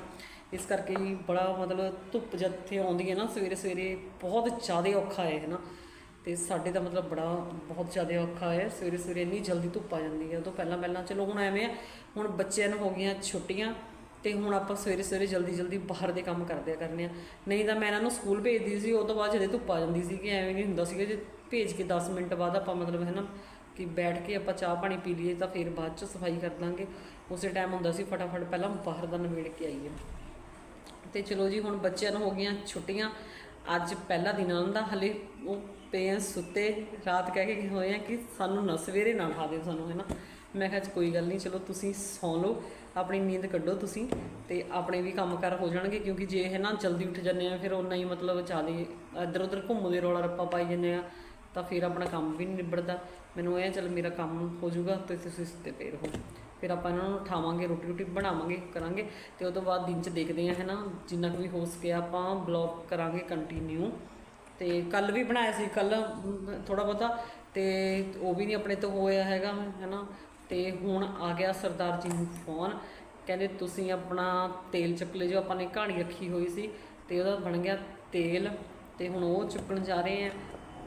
ਇਸ ਕਰਕੇ ਬੜਾ ਮਤਲਬ ਧੁੱਪ ਜਿੱਥੇ ਆਉਂਦੀ ਹੈ ਨਾ ਸਵੇਰੇ ਸਵੇਰੇ ਬਹੁਤ ਜ਼ਿਆਦਾ ਔਖਾ ਹੈ ਹੈ ਨਾ? ਤੇ ਸਾਡੇ ਦਾ ਮਤਲਬ ਬੜਾ ਬਹੁਤ ਜ਼ਿਆਦਾ ਔਖਾ ਹੈ, ਸਵੇਰੇ ਸਵੇਰੇ ਇੰਨੀ ਜਲਦੀ ਧੁੱਪ ਆ ਜਾਂਦੀ ਹੈ। ਉਹ ਤੋਂ ਪਹਿਲਾਂ ਪਹਿਲਾਂ ਚਲੋ ਹੁਣ ਐਵੇਂ ਆ, ਹੁਣ ਬੱਚਿਆਂ ਨੂੰ ਹੋ ਗਈਆਂ ਛੁੱਟੀਆਂ ਤੇ ਹੁਣ ਆਪਾਂ ਸਵੇਰੇ ਸਵੇਰੇ ਜਲਦੀ ਜਲਦੀ ਬਾਹਰ ਦੇ ਕੰਮ ਕਰਦੇ ਆ ਕਰਨੇ ਆ। ਨਹੀਂ ਤਾਂ ਮੈਂ ਇਹਨਾਂ ਨੂੰ ਸਕੂਲ ਭੇਜਦੀ ਸੀ ਉਹ ਤੋਂ ਬਾਅਦ ਜਦੋਂ ਧੁੱਪ ਆ ਜਾਂਦੀ ਸੀ ਕਿ ਐਵੇਂ ਨਹੀਂ ਹੁੰਦਾ ਸੀਗਾ ਜੇ ਭੇਜ ਕੇ 10 ਮਿੰਟ ਬਾਅਦ ਆਪਾਂ ਮਤਲਬ ਹੈ ਨਾ ਕਿ ਬੈਠ ਕੇ ਆਪਾਂ ਚਾਹ ਪਾਣੀ ਪੀ ਲਈਏ ਤਾਂ ਫਿਰ ਬਾਅਦ ਚ ਸਫ਼ਾਈ ਕਰ ਦਾਂਗੇ। ਉਸੇ ਟਾਈਮ ਹੁੰਦਾ ਸੀ ਫਟਾਫਟ ਪਹਿਲਾਂ ਬਾਹਰ ਦਾ ਨਵੇੜ ਕੇ ਆਈਏ। ਤੇ ਚਲੋ ਜੀ ਹੁਣ ਬੱਚਿਆਂ ਨੂੰ ਹੋ ਗਈਆਂ ਛੁੱਟੀਆਂ ਅੱਜ ਪਹਿਲਾ ਦਿਨ ਉਹਨਾਂ ਦਾ, ਹਲੇ ਉਹ ਪਏ ਸੁੱਤੇ, ਰਾਤ ਕਹਿ ਕੇ ਹੋਏ ਆ ਕਿ ਸਾਨੂੰ ਨਾ ਸਵੇਰੇ ਨਾ ਉਠਾ ਦਿਓ ਸਾਨੂੰ ਹੈ ਨਾ ਮੈਂ ਕਿਹਾ ਜੀ ਕੋਈ ਗੱਲ ਨਹੀਂ, ਚਲੋ ਤੁਸੀਂ ਸੌਂ ਲਓ, ਆਪਣੀ ਨੀਂਦ ਕੱਢੋ ਤੁਸੀਂ ਤੇ ਆਪਣੇ ਵੀ ਕੰਮ ਕਰ ਹੋ ਜਾਣਗੇ, ਕਿਉਂਕਿ ਜੇ ਹੈ ਨਾ ਜਲਦੀ ਉੱਠ ਜਾਂਦੇ ਆ, ਫਿਰ ਉਹਨਾਂ ਹੀ ਮਤਲਬ ਚਾਲੀ ਇੱਧਰ ਉੱਧਰ ਘੁੰਮਦੇ ਰੌਲਾ ਰੱਪਾ ਪਾਈ ਜਾਂਦੇ ਆ, ਤਾਂ ਫਿਰ ਆਪਣਾ ਕੰਮ ਵੀ ਨਹੀਂ ਨਿਬੜਦਾ। ਮੈਨੂੰ ਇਹ ਚੱਲ ਮੇਰਾ ਕੰਮ ਹੋ ਜਾਊਗਾ ਤੇ ਤੁਸੀਂ ਸੁੱਤੇ ਪਏ ਰਹੋ। ਫਿਰ ਆਪਾਂ ਇਹਨਾਂ ਨੂੰ ਉਠਾਵਾਂਗੇ, ਰੋਟੀ ਰੋਟੀ ਬਣਾਵਾਂਗੇ, ਕਰਾਂਗੇ ਤੇ ਉਹ ਤੋਂ ਬਾਅਦ ਦਿਨ ਚ ਦੇਖਦੇ ਆ ਹੈ ਨਾ ਜਿੰਨਾ ਕੁ ਵੀ ਹੋ ਸਕਿਆ ਆਪਾਂ ਬਲੌਗ ਕਰਾਂਗੇ ਕੰਟੀਨਿਊ ਤੇ ਕੱਲ ਵੀ ਬਣਾਇਆ ਸੀ ਕੱਲ ਥੋੜਾ ਬਹੁਤਾ ਤੇ ਉਹ ਵੀ ਨਹੀਂ ਆਪਣੇ ਤੋਂ ਹੋਇਆ ਹੈਗਾ ਹੈ ਨਾ ਤੇ ਹੁਣ ਆ ਗਿਆ ਸਰਦਾਰ ਜੀ ਨੂੰ ਫੋਨ ਕਹਿੰਦੇ ਤੁਸੀਂ ਆਪਣਾ ਤੇਲ ਚੁੱਕ ਲਿਓ, ਜੋ ਆਪਾਂ ਨੇ ਕਹਾਣੀ ਰੱਖੀ ਹੋਈ ਸੀ, ਤੇ ਉਹਦਾ ਬਣ ਗਿਆ ਤੇਲ। ਤੇ ਹੁਣ ਉਹ ਚੁੱਕਣ ਜਾ ਰਹੇ ਆ।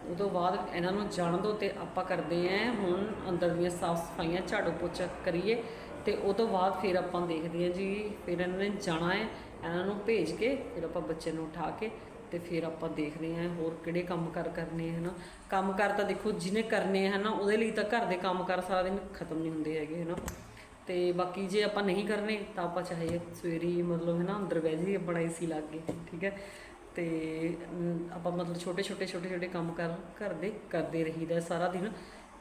ਉਹ ਤੋਂ ਬਾਅਦ ਇਹਨਾਂ ਨੂੰ ਜਾਣ ਦਿਓ ਤੇ ਆਪਾਂ ਕਰਦੇ ਆਂ ਹੁਣ ਅੰਦਰ ਦੀਆਂ ਸਾਫ਼ ਸਫਾਈਆਂ ਝਾੜੂ ਪੋਚਾ ਕਰੀਏ ਤੇ ਉਹ ਤੋਂ ਬਾਅਦ ਫਿਰ ਆਪਾਂ ਦੇਖਦੇ ਆਂ ਜੀ, ਫਿਰ ਇਹਨਾਂ ਨੇ ਜਾਣਾ ਹੈ, ਇਹਨਾਂ ਨੂੰ ਭੇਜ ਕੇ ਫਿਰ ਆਪਾਂ ਬੱਚੇ ਨੂੰ ਉਠਾ ਕੇ ਤੇ ਫਿਰ ਆਪਾਂ ਦੇਖਦੇ ਆਂ ਹੋਰ ਕਿਹੜੇ ਕੰਮ ਕਰ ਕਰਨੇ ਹਨ। ਕੰਮ ਕਰ ਤਾਂ ਦੇਖੋ ਜਿਹਨੇ ਕਰਨੇ ਹਨ, ਉਹਦੇ ਲਈ ਤਾਂ ਘਰ ਦੇ ਕੰਮ ਕਰ ਸਾਰਾ ਦਿਨ ਖਤਮ ਨਹੀਂ ਹੁੰਦੇ ਹੈਗੇ, ਹਨਾ। ਤੇ ਬਾਕੀ ਜੇ ਆਪਾਂ ਨਹੀਂ ਕਰਨੇ ਤਾਂ ਆਪਾਂ ਚਾਹੇ ਸਵੇਰੇ ਮਤਲਬ ਹੈ ਨਾ ਅੰਦਰ ਬਹਿ ਜਾਈਏ, ਆਪਣਾ ਏਸੀ ਲੱਗ ਕੇ, ਠੀਕ ਹੈ। ਤੇ ਆਪਾਂ ਮਤਲਬ ਛੋਟੇ ਛੋਟੇ ਛੋਟੇ ਛੋਟੇ ਕੰਮ ਕਰ ਘਰ ਦੇ ਕਰਦੇ ਰਹੀਦਾ ਸਾਰਾ ਦਿਨ।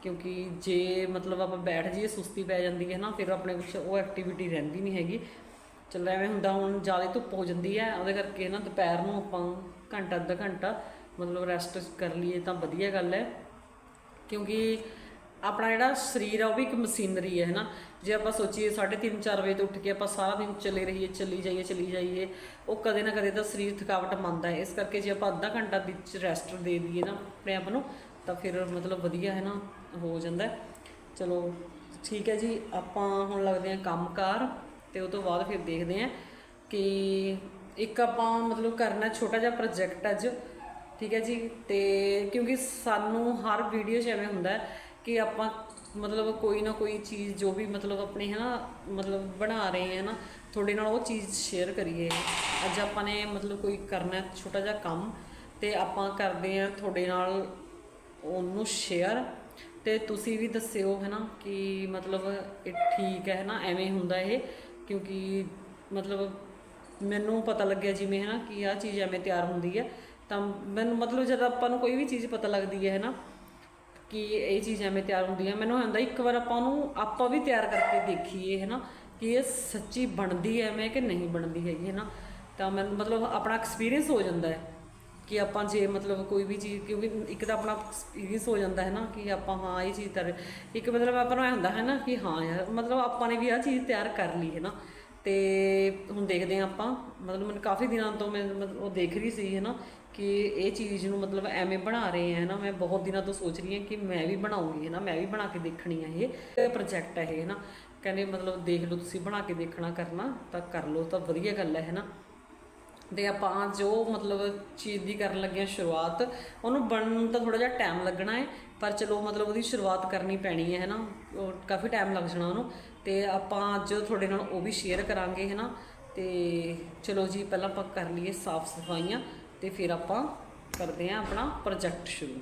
ਕਿਉਂਕਿ ਜੇ ਮਤਲਬ ਆਪਾਂ ਬੈਠ ਜਾਈਏ, ਸੁਸਤੀ ਪੈ ਜਾਂਦੀ ਹੈ ਨਾ, ਫਿਰ ਆਪਣੇ ਵਿੱਚ ਉਹ ਐਕਟੀਵਿਟੀ ਰਹਿੰਦੀ ਨਹੀਂ ਹੈਗੀ। ਚੱਲ ਐਵੇਂ ਹੁੰਦਾ, ਹੁਣ ਜ਼ਿਆਦਾ ਧੁੱਪ ਹੋ ਜਾਂਦੀ ਹੈ, ਉਹਦੇ ਕਰਕੇ ਨਾ ਦੁਪਹਿਰ ਨੂੰ ਆਪਾਂ ਘੰਟਾ, ਅੱਧਾ ਘੰਟਾ ਮਤਲਬ ਰੈਸਟ ਕਰ ਲਈਏ ਤਾਂ ਵਧੀਆ ਗੱਲ ਹੈ। ਕਿਉਂਕਿ ਆਪਣਾ ਜਿਹੜਾ ਸਰੀਰ ਆ, ਉਹ ਵੀ ਇੱਕ ਮਸ਼ੀਨਰੀ ਹੈ ਨਾ ਜੇ ਆਪਾਂ ਸੋਚੀਏ 3:30 4 ਵਜੇ ਤੋਂ ਉੱਠ ਕੇ ਆਪਾਂ ਸਾਰਾ ਦਿਨ ਚੱਲੇ ਰਹੀਏ, ਚੱਲੀ ਜਾਈਏ ਚੱਲੀ ਜਾਈਏ, ਉਹ ਕਦੇ ਨਾ ਕਦੇ ਤਾਂ ਸਰੀਰ ਥਕਾਵਟ ਮੰਨਦਾ ਹੈ। ਇਸ ਕਰਕੇ ਜੇ ਆਪਾਂ ਅੱਧਾ ਘੰਟਾ ਵਿੱਚ ਰੈਸਟ ਦੇ ਦਈਏ ਨਾ ਆਪਣੇ ਆਪ ਨੂੰ, ਤਾਂ ਫਿਰ ਮਤਲਬ ਵਧੀਆ ਹੈ ਨਾ ਹੋ। ਜਾਂਦਾ ਚਲੋ, ਠੀਕ ਹੈ ਜੀ, ਆਪਾਂ ਹੁਣ ਲੱਗਦੇ ਹਾਂ ਕੰਮਕਾਰ, ਤੇ ਉਹ ਤੋਂ ਬਾਅਦ ਫਿਰ ਦੇਖਦੇ ਹਾਂ ਕਿ ਇੱਕ ਆਪਾਂ ਮਤਲਬ ਕਰਨਾ ਛੋਟਾ ਜਿਹਾ ਪ੍ਰੋਜੈਕਟ ਅੱਜ, ਠੀਕ ਹੈ ਜੀ? ਤੇ ਕਿਉਂਕਿ ਸਾਨੂੰ ਹਰ ਵੀਡੀਓ 'ਚ ਐਵੇਂ ਹੁੰਦਾ ਹੈ ਕਿ ਆਪਾਂ ਮਤਲਬ ਕੋਈ ਨਾ ਕੋਈ ਚੀਜ਼ ਜੋ ਵੀ ਮਤਲਬ ਆਪਣੀ ਹੈ ਨਾ ਮਤਲਬ ਬਣਾ ਰਹੇ ਹੈ ਨਾ, ਤੁਹਾਡੇ ਨਾਲ ਉਹ ਚੀਜ਼ ਸ਼ੇਅਰ ਕਰੀਏ। ਅੱਜ ਆਪਾਂ ਨੇ ਮਤਲਬ ਕੋਈ ਕਰਨਾ ਛੋਟਾ ਜਿਹਾ ਕੰਮ ਤੇ ਆਪਾਂ ਕਰਦੇ ਆ ਤੁਹਾਡੇ ਨਾਲ ਉਹਨੂੰ ਸ਼ੇਅਰ ਤੇ ਤੁਸੀਂ ਵੀ ਦੱਸਿਓ ਹੈ ਨਾ ਕਿ ਮਤਲਬ ਇਹ ਠੀਕ ਹੈ ਨਾ ਐਵੇਂ ਹੁੰਦਾ ਇਹ। ਕਿਉਂਕਿ ਮਤਲਬ ਮੈਨੂੰ ਪਤਾ ਲੱਗਿਆ ਜਿਵੇਂ ਹੈ ਨਾ ਕਿ ਆਹ ਚੀਜ਼ ਐਵੇਂ ਤਿਆਰ ਹੁੰਦੀ ਹੈ। ਤਾਂ ਮੈਨੂੰ ਮਤਲਬ ਜਦ ਆਪਾਂ ਨੂੰ ਕੋਈ ਵੀ ਚੀਜ਼ ਪਤਾ ਲੱਗਦੀ ਹੈ ਹੈ ਨਾ ਕਿ ਇਹ ਚੀਜ਼ ਐਵੇਂ ਤਿਆਰ ਹੁੰਦੀ ਹੈ। ਮੈਨੂੰ ਹੁੰਦਾ ਇੱਕ ਵਾਰ ਆਪਾਂ ਨੂੰ ਆਪਾਂ ਵੀ ਤਿਆਰ ਕਰਕੇ ਦੇਖੀਏ ਹੈ ਨਾ ਕਿ ਇਹ ਸੱਚੀ ਬਣਦੀ ਹੈ ਮੈਂ ਕਿ ਨਹੀਂ ਬਣਦੀ ਹੈਗੀ ਹੈ ਨਾ ਤਾਂ ਮੈਨੂੰ ਮਤਲਬ ਆਪਣਾ ਐਕਸਪੀਰੀਅੰਸ ਹੋ ਜਾਂਦਾ ਹੈ ਕਿ ਆਪਾਂ ਜੇ ਮਤਲਬ ਕੋਈ ਵੀ ਚੀਜ਼, ਕਿਉਂਕਿ ਇੱਕ ਤਾਂ ਆਪਣਾ ਐਕਸਪੀਰੀਅੰਸ ਹੋ ਜਾਂਦਾ ਹੈ ਨਾ, ਕਿ ਆਪਾਂ ਹਾਂ, ਇਹ ਚੀਜ਼ ਕਰ ਇੱਕ ਮਤਲਬ ਆਪਾਂ ਨੂੰ ਇਹ ਹੁੰਦਾ ਹੈ ਨਾ ਕਿ ਹਾਂ ਯਾਰ, ਮਤਲਬ ਆਪਾਂ ਨੇ ਵੀ ਆਹ ਚੀਜ਼ ਤਿਆਰ ਕਰ ਲਈ ਹੈ ਨਾ ਤੇ ਹੁਣ ਦੇਖਦੇ ਹਾਂ ਆਪਾਂ, ਮਤਲਬ ਮੈਨੂੰ ਕਾਫੀ ਦਿਨਾਂ ਤੋਂ ਮੈਂ, ਮਤਲਬ ਉਹ ਦੇਖ ਰਹੀ ਸੀ ਹੈ ਨਾ ਕਿ ਇਹ ਚੀਜ਼ ਨੂੰ ਮਤਲਬ ਐਵੇਂ ਬਣਾ ਰਹੇ ਹੈ ਨਾ ਮੈਂ ਬਹੁਤ ਦਿਨਾਂ ਤੋਂ ਸੋਚ ਰਹੀ ਹਾਂ ਕਿ ਮੈਂ ਵੀ ਬਣਾਉਂਗੀ ਹੈ ਨਾ ਮੈਂ ਵੀ ਬਣਾ ਕੇ ਦੇਖਣੀ ਹੈ ਇਹ ਪ੍ਰੋਜੈਕਟ ਹੈ ਇਹ ਹੈ ਨਾ ਕਹਿੰਦੇ ਮਤਲਬ ਦੇਖ ਲਓ, ਤੁਸੀਂ ਬਣਾ ਕੇ ਦੇਖਣਾ, ਕਰਨਾ ਤਾਂ ਕਰ ਲਓ, ਤਾਂ ਵਧੀਆ ਗੱਲ ਹੈ ਹੈ ਨਾ ਤੇ ਆਪਾਂ ਜੋ ਮਤਲਬ ਚੀਜ਼ ਦੀ ਕਰਨ ਲੱਗੇ ਹਾਂ ਸ਼ੁਰੂਆਤ, ਉਹਨੂੰ ਬਣਨ ਨੂੰ ਤਾਂ ਥੋੜਾ ਜਿਹਾ ਟਾਈਮ ਲੱਗਣਾ ਹੈ ਪਰ ਚਲੋ ਮਤਲਬ ਉਹਦੀ ਸ਼ੁਰੂਆਤ ਕਰਨੀ ਪੈਣੀ ਹੈ ਹੈ ਨਾ ਉਹ ਕਾਫੀ ਟਾਈਮ ਲੱਗ ਜਾਣਾ ਉਹਨੂੰ। ਤੇ ਆਪਾਂ ਅੱਜ ਤੁਹਾਡੇ ਨਾਲ ਉਹ ਵੀ ਸ਼ੇਅਰ ਕਰਾਂਗੇ ਹੈ ਨਾ ਤੇ ਚਲੋ ਜੀ, ਪਹਿਲਾਂ ਆਪਾਂ ਕਰ ਲਈਏ ਸਾਫ਼ ਸਫਾਈਆਂ ਤੇ ਫਿਰ ਆਪਾਂ ਕਰਦੇ ਹਾਂ ਆਪਣਾ ਪ੍ਰੋਜੈਕਟ ਸ਼ੁਰੂ।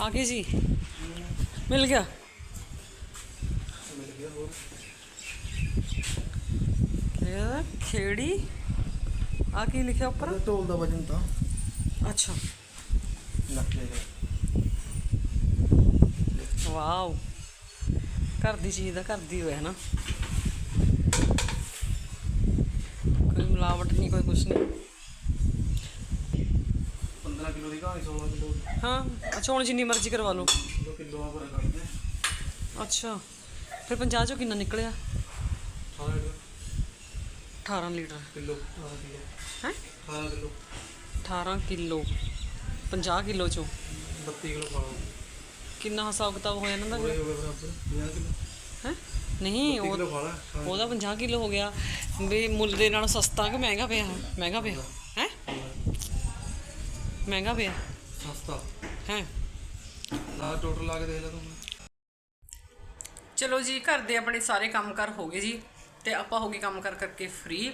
ਆ ਗਏ ਜੀ? ਮਿਲ ਗਿਆ? ਇਹ ਖੇੜੀ? ਆ ਕੀ ਲਿਖਿਆ ਉੱਪਰ? ਢੋਲ ਦਾ ਵਜਨ ਤਾਂ। ਅੱਛਾ। ਲੱਗ ਜਾਏਗਾ ਵਾਓ। ਘਰ ਦੀ ਚੀਜ਼ ਦਾ ਘਰ ਦੀ ਹੋਇਆ ਨਾ ਕੋਈ ਮਿਲਾਵਟ ਨਹੀਂ ਕੋਈ ਕੁਛ ਨਹੀਂ। 15 ਕਿਲੋ ਦੀ ਕਹਾਣੀ 16 ਕਿਲੋ ਹਾਂ ਅੱਛਾ ਹੁਣ ਜਿੰਨੀ ਮਰਜ਼ੀ ਕਰਵਾ ਲਓ। ਕਿਲੋ ਕਿਲੋ ਆ ਕਰਦੇ। ਅੱਛਾ ਫਿਰ 50 ਚੋਂ ਕਿੰਨਾ ਨਿਕਲਿਆ? 18 ਲੀਟਰ। Kilo 18 kilo. ਹੈ? 18 ਕਿਲੋ। 18 ਕਿਲੋ। 50 ਕਿਲੋ ਚੋਂ। 32 ਕਿਲੋ ਲਓ। ਕਿੰਨਾ ਹਿਸਾਬ ਕਿਤਾਬ ਹੋਇਆ ਇਹਨਾਂ ਦਾ ਪੂਰੇ ਹੋ ਗਏ ਬਰਾਬਰ 50 ਕਿਲੋ। ਹੈ? ਨਹੀਂ ਉਹ ਉਹਦਾ 50 ਕਿਲੋ ਹੋ ਗਿਆ। ਵੀ ਮੁੱਲ ਦੇ ਨਾਲ ਸਸਤਾ ਕਿ ਮਹਿੰਗਾ ਪਿਆ? ਮਹਿੰਗਾ ਪਿਆ। ਹੈ? ਮਹਿੰਗਾ ਪਿਆ। ਸਸਤਾ। ਹੈ? ਲਾ ਟੋਟਲ ਲਾ ਕੇ ਦੇਖ ਲੈ ਤੂੰ। ਚਲੋ ਜੀ ਘਰ ਦੇ ਆਪਣੇ ਸਾਰੇ ਕੰਮਕਾਰ ਹੋ ਗਏ ਜੀ। ਤੇ ਆਪਾਂ ਹੋ ਗਏ ਕੰਮ ਕਰ ਕਰਕੇ ਫ੍ਰੀ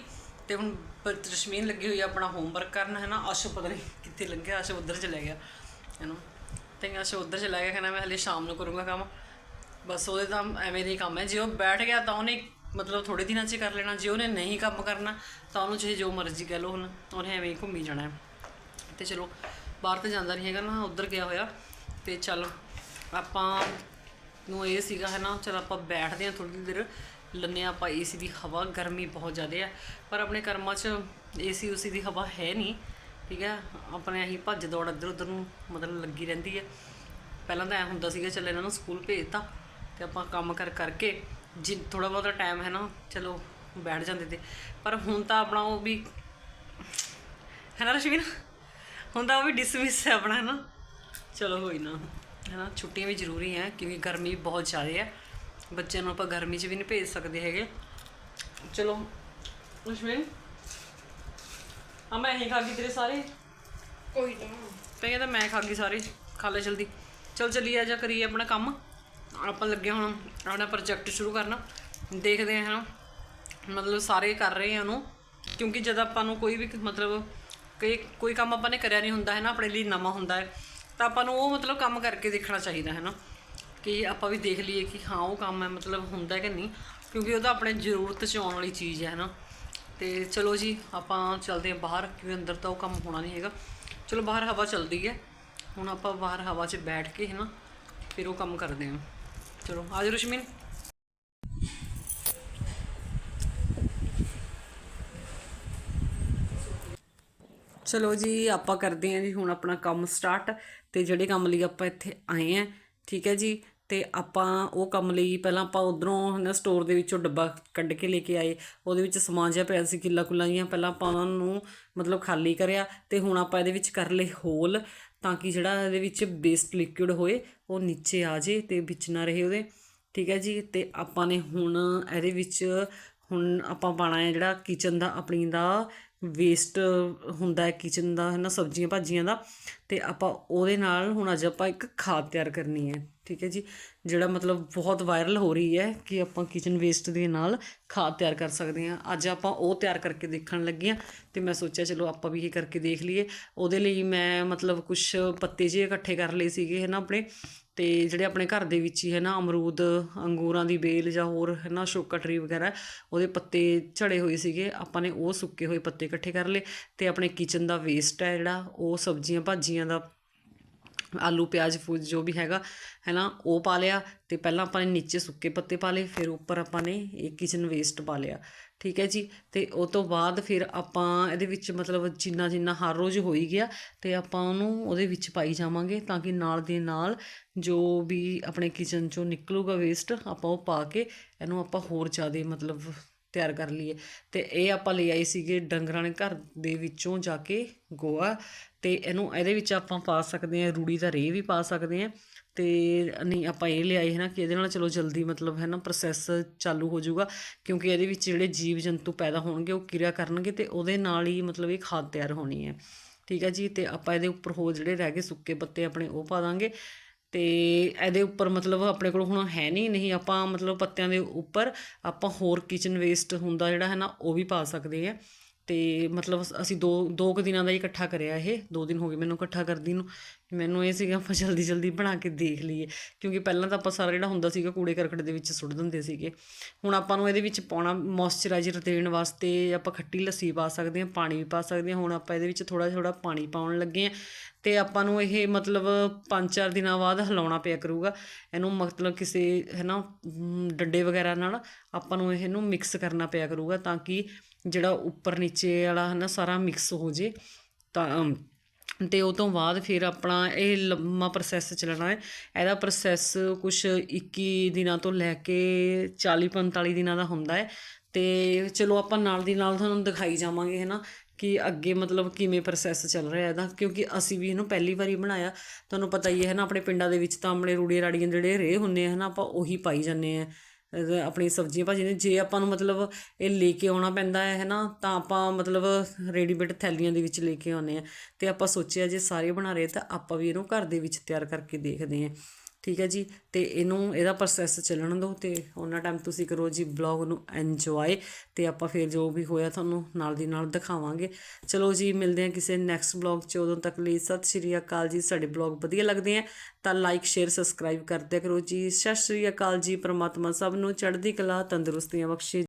ਤੇ ਹੁਣ ਜਸਮੀਨ ਲੱਗੀ ਹੋਈ ਆਪਣਾ ਹੋਮਵਰਕ ਕਰਨ ਹੈ ਨਾ? ਅਸ਼ ਪਤਾ ਨਹੀਂ ਕਿੱਥੇ ਲੰਘਿਆ ਅਸ਼ ਉਧਰ ਚਲਾ ਗਿਆ। ਹੈ ਨਾ? ਤੇ ਅਸ਼ ਉਧਰ ਚਲਾ ਗਿਆ ਕਹਿੰਦਾ ਮੈਂ ਹਲੇ ਸ਼ਾਮ ਨੂੰ ਕਰੂੰਗਾ ਕੰਮ। ਬਸ ਉਹਦੇ ਤਾਂ ਐਵੇਂ ਦੇ ਕੰਮ ਹੈ। ਜੇ ਉਹ ਬੈਠ ਗਿਆ ਤਾਂ ਉਹਨੇ ਮਤਲਬ ਥੋੜੇ ਦਿਨਾਂ 'ਚ ਕਰ ਲੈਣਾ। ਜੇ ਉਹਨੇ ਨਹੀਂ ਕੰਮ ਕਰਨਾ ਤਾਂ ਉਹਨੂੰ ਚਾਹੇ ਜੋ ਮਰਜ਼ੀ ਕਹਿ ਲਓ ਹੁਣ ਉਹਨੇ ਐਵੇਂ ਹੀ ਘੁੰਮੀ ਜਾਣਾ ਹੈ। ਤੇ ਚਲੋ, ਬਾਹਰ ਤਾਂ ਜਾਂਦਾ ਨਹੀਂ ਹੈਗਾ ਨਾ, ਉਧਰ ਗਿਆ ਹੋਇਆ। ਤੇ ਚੱਲ, ਆਪਾਂ ਨੂੰ ਇਹ ਸੀਗਾ ਹੈ ਨਾ, ਚਲ ਆਪਾਂ ਬੈਠਦੇ ਹਾਂ ਥੋੜੀ ਦੇਰ। ਲੰਨੇ ਆਪਾਂ ਏਸੀ ਦੀ ਹਵਾ, ਗਰਮੀ ਬਹੁਤ ਜ਼ਿਆਦਾ ਹੈ। ਪਰ ਆਪਣੇ ਕਰਮਾਂ 'ਚ ਏਸੀ ਉਸੀ ਦੀ ਹਵਾ ਹੈ ਨਹੀਂ, ਠੀਕ ਹੈ। ਆਪਣੇ ਅਸੀਂ ਭੱਜ ਦੌੜ ਇੱਧਰ ਉੱਧਰ ਨੂੰ ਮਤਲਬ ਲੱਗੀ ਰਹਿੰਦੀ ਹੈ। ਪਹਿਲਾਂ ਤਾਂ ਐ ਹੁੰਦਾ ਸੀਗਾ, ਚੱਲ ਇਹਨਾਂ ਨੂੰ ਸਕੂਲ ਭੇਜਤਾ ਤੇ ਆਪਾਂ ਕੰਮ ਕਰ ਕਰਕੇ ਜਿ ਥੋੜਾ ਬਹੁਤਾ ਟਾਈਮ ਹੈ ਨਾ ਚਲੋ ਬੈਠ ਜਾਂਦੇ ਤੇ। ਪਰ ਹੁਣ ਤਾਂ ਆਪਣਾ ਉਹ ਵੀ ਹੈ ਨਾ ਰਸ਼ਵੀਨ ਹੁਣ ਤਾਂ ਉਹ ਵੀ ਡਿਸਮਿਸ ਹੈ ਆਪਣਾ ਹੈ ਨਾ? ਚਲੋ ਹੋਈ ਨਾ। ਹੈ ਨਾ ਛੁੱਟੀਆਂ ਵੀ ਜ਼ਰੂਰੀ ਹੈ ਕਿਉਂਕਿ ਗਰਮੀ ਬਹੁਤ ਜ਼ਿਆਦਾ ਹੈ। ਬੱਚਿਆਂ ਨੂੰ ਆਪਾਂ ਗਰਮੀ 'ਚ ਵੀ ਨਹੀਂ ਭੇਜ ਸਕਦੇ ਹੈਗੇ। ਚਲੋ ਰਸ਼ਵੀਨ ਆ ਮੈਂ ਹੀ ਖਾ ਗਈ ਤੇਰੇ ਸਾਰੇ। ਕੋਈ ਨਾ। ਤੇ ਕਹਿੰਦਾ ਮੈਂ ਖਾ ਗਈ ਸਾਰੇ। ਖਾ ਲੈ ਜਲਦੀ। ਚਲ ਚੱਲੀ ਆ ਜਾ ਕਰੀਏ ਆਪਣਾ ਕੰਮ। ਆਪਾਂ ਲੱਗੇ ਹੁਣ ਆਪਣਾ ਪ੍ਰੋਜੈਕਟ ਸ਼ੁਰੂ ਕਰਨਾ। ਦੇਖਦੇ ਹਾਂ, ਮਤਲਬ ਸਾਰੇ ਕਰ ਰਹੇ ਆ ਉਹਨੂੰ। ਕਿਉਂਕਿ ਜਦ ਆਪਾਂ ਨੂੰ ਕੋਈ ਵੀ ਮਤਲਬ ਕਈ, ਕੋਈ ਕੰਮ ਆਪਾਂ ਨੇ ਕਰਿਆ ਨਹੀਂ ਹੁੰਦਾ, ਹੈ ਨਾ? ਆਪਣੇ ਲਈ ਨਵਾਂ ਹੁੰਦਾ ਹੈ। ਤਾਂ ਆਪਾਂ ਨੂੰ ਉਹ ਮਤਲਬ ਕੰਮ ਕਰਕੇ ਦੇਖਣਾ ਚਾਹੀਦਾ, ਹੈ ਨਾ? ਕਿ ਆਪਾਂ ਵੀ ਦੇਖ ਲਈਏ ਕਿ ਹਾਂ, ਉਹ ਕੰਮ ਹੈ, ਮਤਲਬ ਹੁੰਦਾ ਕਿ ਨਹੀਂ? ਕਿਉਂਕਿ ਉਹ ਤਾਂ ਆਪਣੇ ਜ਼ਰੂਰਤ 'ਚ ਆਉਣ ਵਾਲੀ ਚੀਜ਼ ਹੈ ਨਾ? ਤੇ ਚਲੋ ਜੀ, ਆਪਾਂ ਚੱਲਦੇ ਹਾਂ ਬਾਹਰ, ਕਿਉਂਕਿ ਅੰਦਰ ਤਾਂ ਉਹ ਕੰਮ ਹੋਣਾ ਨਹੀਂ ਹੈਗਾ। ਚਲੋ ਬਾਹਰ ਹਵਾ ਚੱਲਦੀ ਹੈ। ਹੁਣ ਆਪਾਂ ਬਾਹਰ ਹਵਾ 'ਚ ਬੈਠ ਕੇ, ਹੈ ਨਾ? ਫਿਰ ਉਹ ਕੰਮ ਕਰਦੇ ਹਾਂ। ਚਲੋ ਆਜੋ ਰਸ਼ਮੀਨ ਚਲੋ ਜੀ, ਆਪਾਂ ਕਰਦੇ ਹਾਂ ਜੀ ਹੁਣ ਆਪਣਾ ਕੰਮ ਸਟਾਰਟ ਤੇ ਜਿਹੜੇ ਕੰਮ ਲਈ ਆਪਾਂ ਇੱਥੇ ਆਏ ਆ ਠੀਕ ਹੈ ਜੀ? ਤੇ ਆਪਾਂ ਉਹ ਕੰਮ ਲਈ ਪਹਿਲਾਂ ਆਪਾਂ ਉਧਰੋਂ ਨਾ ਸਟੋਰ ਦੇ ਵਿੱਚੋਂ ਡੱਬਾ ਕੱਢ ਕੇ ਲੈ ਕੇ ਆਏ। ਉਹਦੇ ਵਿੱਚ ਸਮਾਨ ਜਿਹਾ ਪਿਆ ਸੀ ਕਿੱਲਾ ਕੁੱਲਾ ਜਿਹਾ। ਪਹਿਲਾਂ ਆਪਾਂ ਉਹਨਾਂ ਨੂੰ ਮਤਲਬ ਖਾਲੀ ਕਰਿਆ ਤੇ ਹੁਣ ਆਪਾਂ ਇਹਦੇ ਵਿੱਚ ਕਰ ਲਏ ਹੋਲ ਤਾਂ ਕਿ ਜਿਹੜਾ ਇਹਦੇ ਵਿੱਚ ਬੇਸਡ ਲਿਕੁਇਡ ਹੋਏ, ਉਹ ਨੀਚੇ ਆ ਜੇ ਤੇ ਵਿੱਚ ਨਾ ਰਹੇ ਉਹਦੇ। ਠੀਕ ਹੈ ਜੀ? ਤੇ ਆਪਾਂ ਨੇ ਹੁਣ ਇਹਦੇ ਵਿੱਚ ਹੁਣ ਆਪਾਂ ਪਾਣਾ ਹੈ ਜਿਹੜਾ ਕਿਚਨ ਦਾ, ਆਪਣੀ ਦਾ ਵੇਸਟ ਹੁੰਦਾ ਹੈ ਕਿਚਨ ਦਾ, ਹੈ ਨਾ, ਸਬਜ਼ੀਆਂ ਭਾਜੀਆਂ ਦਾ। ਤੇ ਆਪਾਂ ਉਹਦੇ ਨਾਲ ਹੁਣ ਅੱਜ ਆਪਾਂ ਇੱਕ ਖਾਦ ਤਿਆਰ ਕਰਨੀ ਹੈ। ਠੀਕ ਹੈ ਜੀ, ਜਿਹੜਾ ਮਤਲਬ ਬਹੁਤ ਵਾਇਰਲ ਹੋ ਰਹੀ ਹੈ ਕਿ ਆਪਾਂ ਕਿਚਨ ਵੇਸਟ ਦੇ ਨਾਲ ਖਾਦ ਤਿਆਰ ਕਰ ਸਕਦੇ ਹਾਂ। ਅੱਜ ਆਪਾਂ ਉਹ ਤਿਆਰ ਕਰਕੇ ਦੇਖਣ ਲੱਗੇ ਹਾਂ ਤੇ ਮੈਂ ਸੋਚਿਆ ਚਲੋ ਆਪਾਂ ਵੀ ਇਹ ਕਰਕੇ ਦੇਖ ਲਈਏ। ਉਹਦੇ ਲਈ ਮੈਂ ਮਤਲਬ ਕੁਝ ਪੱਤੇ ਜਿਹੇ ਇਕੱਠੇ ਕਰ ਲਏ ਸੀਗੇ ਹੈ ਨਾ ਆਪਣੇ ਤੇ ਜਿਹੜੇ ਆਪਣੇ ਘਰ ਦੇ ਵਿੱਚ ਹੀ ਹੈ ਨਾ ਅਮਰੂਦ, ਅੰਗੂਰਾਂ ਦੀ ਬੇਲ ਜਾਂ ਹੋਰ ਹੈ ਨਾ ਸ਼ੋਕਾ ਟਰੀ ਵਗੈਰਾ, ਉਹਦੇ ਪੱਤੇ ਝੜੇ ਹੋਏ ਸੀਗੇ। ਆਪਾਂ ਨੇ ਉਹ ਸੁੱਕੇ ਹੋਏ ਪੱਤੇ ਇਕੱਠੇ ਕਰ ਲਏ ਤੇ ਆਪਣੇ ਕਿਚਨ ਦਾ ਵੇਸਟ ਹੈ ਜਿਹੜਾ, ਉਹ ਸਬਜ਼ੀਆਂ ਭਾਜੀਆਂ ਦਾ ਆਲੂ, ਪਿਆਜ਼, ਫੂਜ ਜੋ ਵੀ ਹੈਗਾ ਹੈ ਨਾ ਉਹ ਪਾ ਲਿਆ ਅਤੇ ਪਹਿਲਾਂ ਆਪਾਂ ਨੇ ਨੀਚੇ ਸੁੱਕੇ ਪੱਤੇ ਪਾ ਲਏ, ਫਿਰ ਉੱਪਰ ਆਪਾਂ ਨੇ ਇਹ ਕਿਚਨ ਵੇਸਟ ਪਾ ਲਿਆ, ਠੀਕ ਹੈ ਜੀ? ਅਤੇ ਉਹ ਤੋਂ ਬਾਅਦ ਫਿਰ ਆਪਾਂ ਇਹਦੇ ਵਿੱਚ ਮਤਲਬ ਜਿੰਨਾ ਜਿੰਨਾ ਹਰ ਰੋਜ਼ ਹੋਈ ਗਿਆ ਅਤੇ ਆਪਾਂ ਉਹਨੂੰ ਉਹਦੇ ਵਿੱਚ ਪਾਈ ਜਾਵਾਂਗੇ ਤਾਂ ਕਿ ਨਾਲ ਦੇ ਨਾਲ ਜੋ ਵੀ ਆਪਣੇ ਕਿਚਨ ਚੋਂ ਨਿਕਲੂਗਾ ਵੇਸਟ ਆਪਾਂ ਉਹ ਪਾ ਕੇ ਇਹਨੂੰ ਆਪਾਂ ਹੋਰ ਜ਼ਿਆਦਾ ਮਤਲਬ ਤਿਆਰ ਕਰ ਲਈਏ। ਤੇ ਇਹ ਆਪਾਂ ਲੈ ਆਏ ਸੀਗੇ ਡੰਗਰਾਂ ਨੇ ਘਰ ਦੇ ਵਿੱਚੋਂ ਜਾ ਕੇ ਗੋਆ ਅਤੇ ਇਹਨੂੰ, ਇਹਦੇ ਵਿੱਚ ਆਪਾਂ ਪਾ ਸਕਦੇ ਹਾਂ, ਰੂੜੀ ਦਾ ਰੇਹ ਵੀ ਪਾ ਸਕਦੇ ਹਾਂ ਅਤੇ ਨਹੀਂ, ਆਪਾਂ ਇਹ ਲਿਆਏ ਹੈ ਨਾ ਕਿ ਇਹਦੇ ਨਾਲ ਚਲੋ ਜਲਦੀ ਮਤਲਬ ਹੈ ਨਾ ਪ੍ਰੋਸੈਸ ਚਾਲੂ ਹੋ ਜਾਊਗਾ, ਕਿਉਂਕਿ ਇਹਦੇ ਵਿੱਚ ਜਿਹੜੇ ਜੀਵ ਜੰਤੂ ਪੈਦਾ ਹੋਣਗੇ, ਉਹ ਕਿਰਿਆ ਕਰਨਗੇ ਅਤੇ ਉਹਦੇ ਨਾਲ ਹੀ ਮਤਲਬ ਇਹ ਖਾਦ ਤਿਆਰ ਹੋਣੀ ਹੈ। ਠੀਕ ਹੈ ਜੀ, ਤੇ ਆਪਾਂ ਇਹਦੇ ਉੱਪਰ ਹੋਰ ਜਿਹੜੇ ਰਹਿ ਗਏ ਸੁੱਕੇ ਪੱਤੇ ਆਪਣੇ ਉਹ ਪਾ ਦਾਂਗੇ। ਤੇ ਇਹਦੇ ਉੱਪਰ ਮਤਲਬ ਆਪਣੇ ਕੋਲ ਹੁਣ ਹੈ ਨਹੀਂ ਨਹੀਂ ਆਪਾਂ ਮਤਲਬ ਪੱਤਿਆਂ ਦੇ ਉੱਪਰ ਆਪਾਂ ਹੋਰ ਕਿਚਨ ਵੇਸਟ ਹੁੰਦਾ ਜਿਹੜਾ ਹੈ ਨਾ, ਉਹ ਵੀ ਪਾ ਸਕਦੇ ਆ ਅਤੇ ਮਤਲਬ ਅਸੀਂ ਦੋ ਦੋ ਕੁ ਦਿਨਾਂ ਦਾ ਹੀ ਇਕੱਠਾ ਕਰਿਆ ਇਹ, ਦੋ ਦਿਨ ਹੋ ਗਏ ਮੈਨੂੰ ਇਕੱਠਾ ਕਰਦੀ ਨੂੰ। ਮੈਨੂੰ ਇਹ ਸੀਗਾ ਆਪਾਂ ਜਲਦੀ ਜਲਦੀ ਬਣਾ ਕੇ ਦੇਖ ਲਈਏ, ਕਿਉਂਕਿ ਪਹਿਲਾਂ ਤਾਂ ਆਪਾਂ ਸਾਰਾ ਜਿਹੜਾ ਹੁੰਦਾ ਸੀਗਾ ਕੂੜੇ ਕਰਕਟ ਦੇ ਵਿੱਚ ਸੁੱਟ ਦਿੰਦੇ ਸੀਗੇ। ਹੁਣ ਆਪਾਂ ਨੂੰ ਇਹਦੇ ਵਿੱਚ ਪਾਉਣਾ ਮੋਇਸਚਰਾਈਜ਼ਰ ਦੇਣ ਵਾਸਤੇ ਆਪਾਂ ਖੱਟੀ ਲੱਸੀ ਪਾ ਸਕਦੇ ਹਾਂ, ਪਾਣੀ ਵੀ ਪਾ ਸਕਦੇ ਹਾਂ। ਹੁਣ ਆਪਾਂ ਇਹਦੇ ਵਿੱਚ ਥੋੜਾ ਥੋੜਾ ਪਾਣੀ ਪਾਉਣ ਲੱਗੇ ਹਾਂ ਤੇ ਆਪਾਂ ਨੂੰ ਇਹ ਮਤਲਬ 5-4 ਦਿਨਾਂ ਬਾਅਦ ਹਿਲਾਉਣਾ ਪਿਆ ਕਰੂਗਾ। ਇਹਨੂੰ ਮਤਲਬ ਕਿਸੇ ਹੈ ਨਾ ਡੰਡੇ ਵਗੈਰਾ ਨਾਲ ਆਪਾਂ ਨੂੰ ਇਹਨੂੰ ਮਿਕਸ ਕਰਨਾ ਪਿਆ ਕਰੂਗਾ ਤਾਂ ਕਿ ਜਿਹੜਾ ਉੱਪਰ ਨੀਚੇ ਵਾਲਾ ਹੈ ਨਾ ਸਾਰਾ ਮਿਕਸ ਹੋ ਜੇ ਤਾਂ ਅਮ, ਤੇ ਉਹ ਤੋਂ ਬਾਅਦ ਫਿਰ ਆਪਣਾ ਇਹ ਲੰਮਾ ਪ੍ਰੋਸੈਸ ਚੱਲਣਾ ਹੈ। ਇਹਦਾ ਪ੍ਰੋਸੈਸ ਕੁਝ 21 ਦਿਨਾਂ ਤੋਂ ਲੈ ਕੇ 40 45 ਦਿਨਾਂ ਦਾ ਹੁੰਦਾ ਹੈ। ਤੇ ਚਲੋ ਆਪਾਂ ਨਾਲ ਦੀ ਨਾਲ ਤੁਹਾਨੂੰ ਦਿਖਾਈ ਜਾਵਾਂਗੇ ਹੈ ਨਾ ਕਿ ਅੱਗੇ ਮਤਲਬ ਕਿਵੇਂ ਪ੍ਰੋਸੈਸ ਚੱਲ ਰਿਹਾ ਇਹਦਾ ਕਿਉਂਕਿ ਅਸੀਂ ਵੀ ਇਹਨੂੰ ਪਹਿਲੀ ਵਾਰੀ ਬਣਾਇਆ। ਤੁਹਾਨੂੰ ਪਤਾ ਹੀ ਹੈ ਨਾ ਆਪਣੇ ਪਿੰਡਾਂ ਦੇ ਵਿੱਚ ਤਾਂ ਆਪਣੇ ਰੂੜੀਆਂ ਰਾੜੀਆਂ ਜਿਹੜੇ ਰੇ ਹੁੰਦੇ ਆ ਨਾ ਆਪਾਂ ਉਹੀ ਪਾਈ ਜਾਂਦੇ ਆ। ਆਪਣੀ ਸਬਜ਼ੀਆਂ ਭਾਜੀ ਨੇ, ਜੇ ਆਪਾਂ ਨੂੰ ਮਤਲਬ ਇਹ ਲੈ ਕੇ ਆਉਣਾ ਪੈਂਦਾ ਹੈ ਹੈ ਨਾ ਤਾਂ ਆਪਾਂ ਮਤਲਬ ਰੈਡੀਮੇਡ ਥੈਲੀਆਂ ਦੇ ਵਿੱਚ ਲੈ ਕੇ ਆਉਂਦੇ ਆ ਤੇ ਆਪਾਂ ਸੋਚਿਆ ਜੇ ਸਾਰੇ ਬਣਾ ਰਹੇ, ਤਾਂ ਆਪਾਂ ਵੀ ਇਹਨੂੰ ਘਰ ਦੇ ਵਿੱਚ ਤਿਆਰ ਕਰਕੇ ਦੇਖਦੇ ਹਾਂ। ਠੀਕ ਹੈ ਜੀ, ਤੇ ਇਹਨੂੰ, ਇਹਦਾ ਪ੍ਰੋਸੈਸ ਚੱਲਣ ਦਿਓ ਤੇ ਉਹਨਾਂ ਟਾਈਮ ਤੁਸੀਂ ਕਰੋ ਜੀ ਬਲੌਗ ਨੂੰ ਐਨਜੋਏ ਤੇ ਆਪਾਂ ਫਿਰ ਜੋ ਵੀ ਹੋਇਆ ਤੁਹਾਨੂੰ ਨਾਲ ਦੀ ਨਾਲ ਦਿਖਾਵਾਂਗੇ। ਚਲੋ ਜੀ, ਮਿਲਦੇ ਹਾਂ ਕਿਸੇ ਨੈਕਸਟ ਬਲੌਗ 'ਚ। ਉਦੋਂ ਤੱਕ ਲਈ ਸਤਿ ਸ਼੍ਰੀ ਅਕਾਲ ਜੀ। ਸਾਡੇ ਬਲੌਗ ਵਧੀਆ ਲੱਗਦੇ ਆ ਤਾਂ ਲਾਈਕ ਸ਼ੇਅਰ ਸਬਸਕ੍ਰਾਈਬ ਕਰਦੇ ਕਰੋ ਜੀ। ਸਤਿ ਸ਼੍ਰੀ ਅਕਾਲ ਜੀ। ਪ੍ਰਮਾਤਮਾ ਸਭ ਨੂੰ ਚੜ੍ਹਦੀ ਕਲਾ ਤੰਦਰੁਸਤੀਆਂ ਬਖਸ਼ੇ।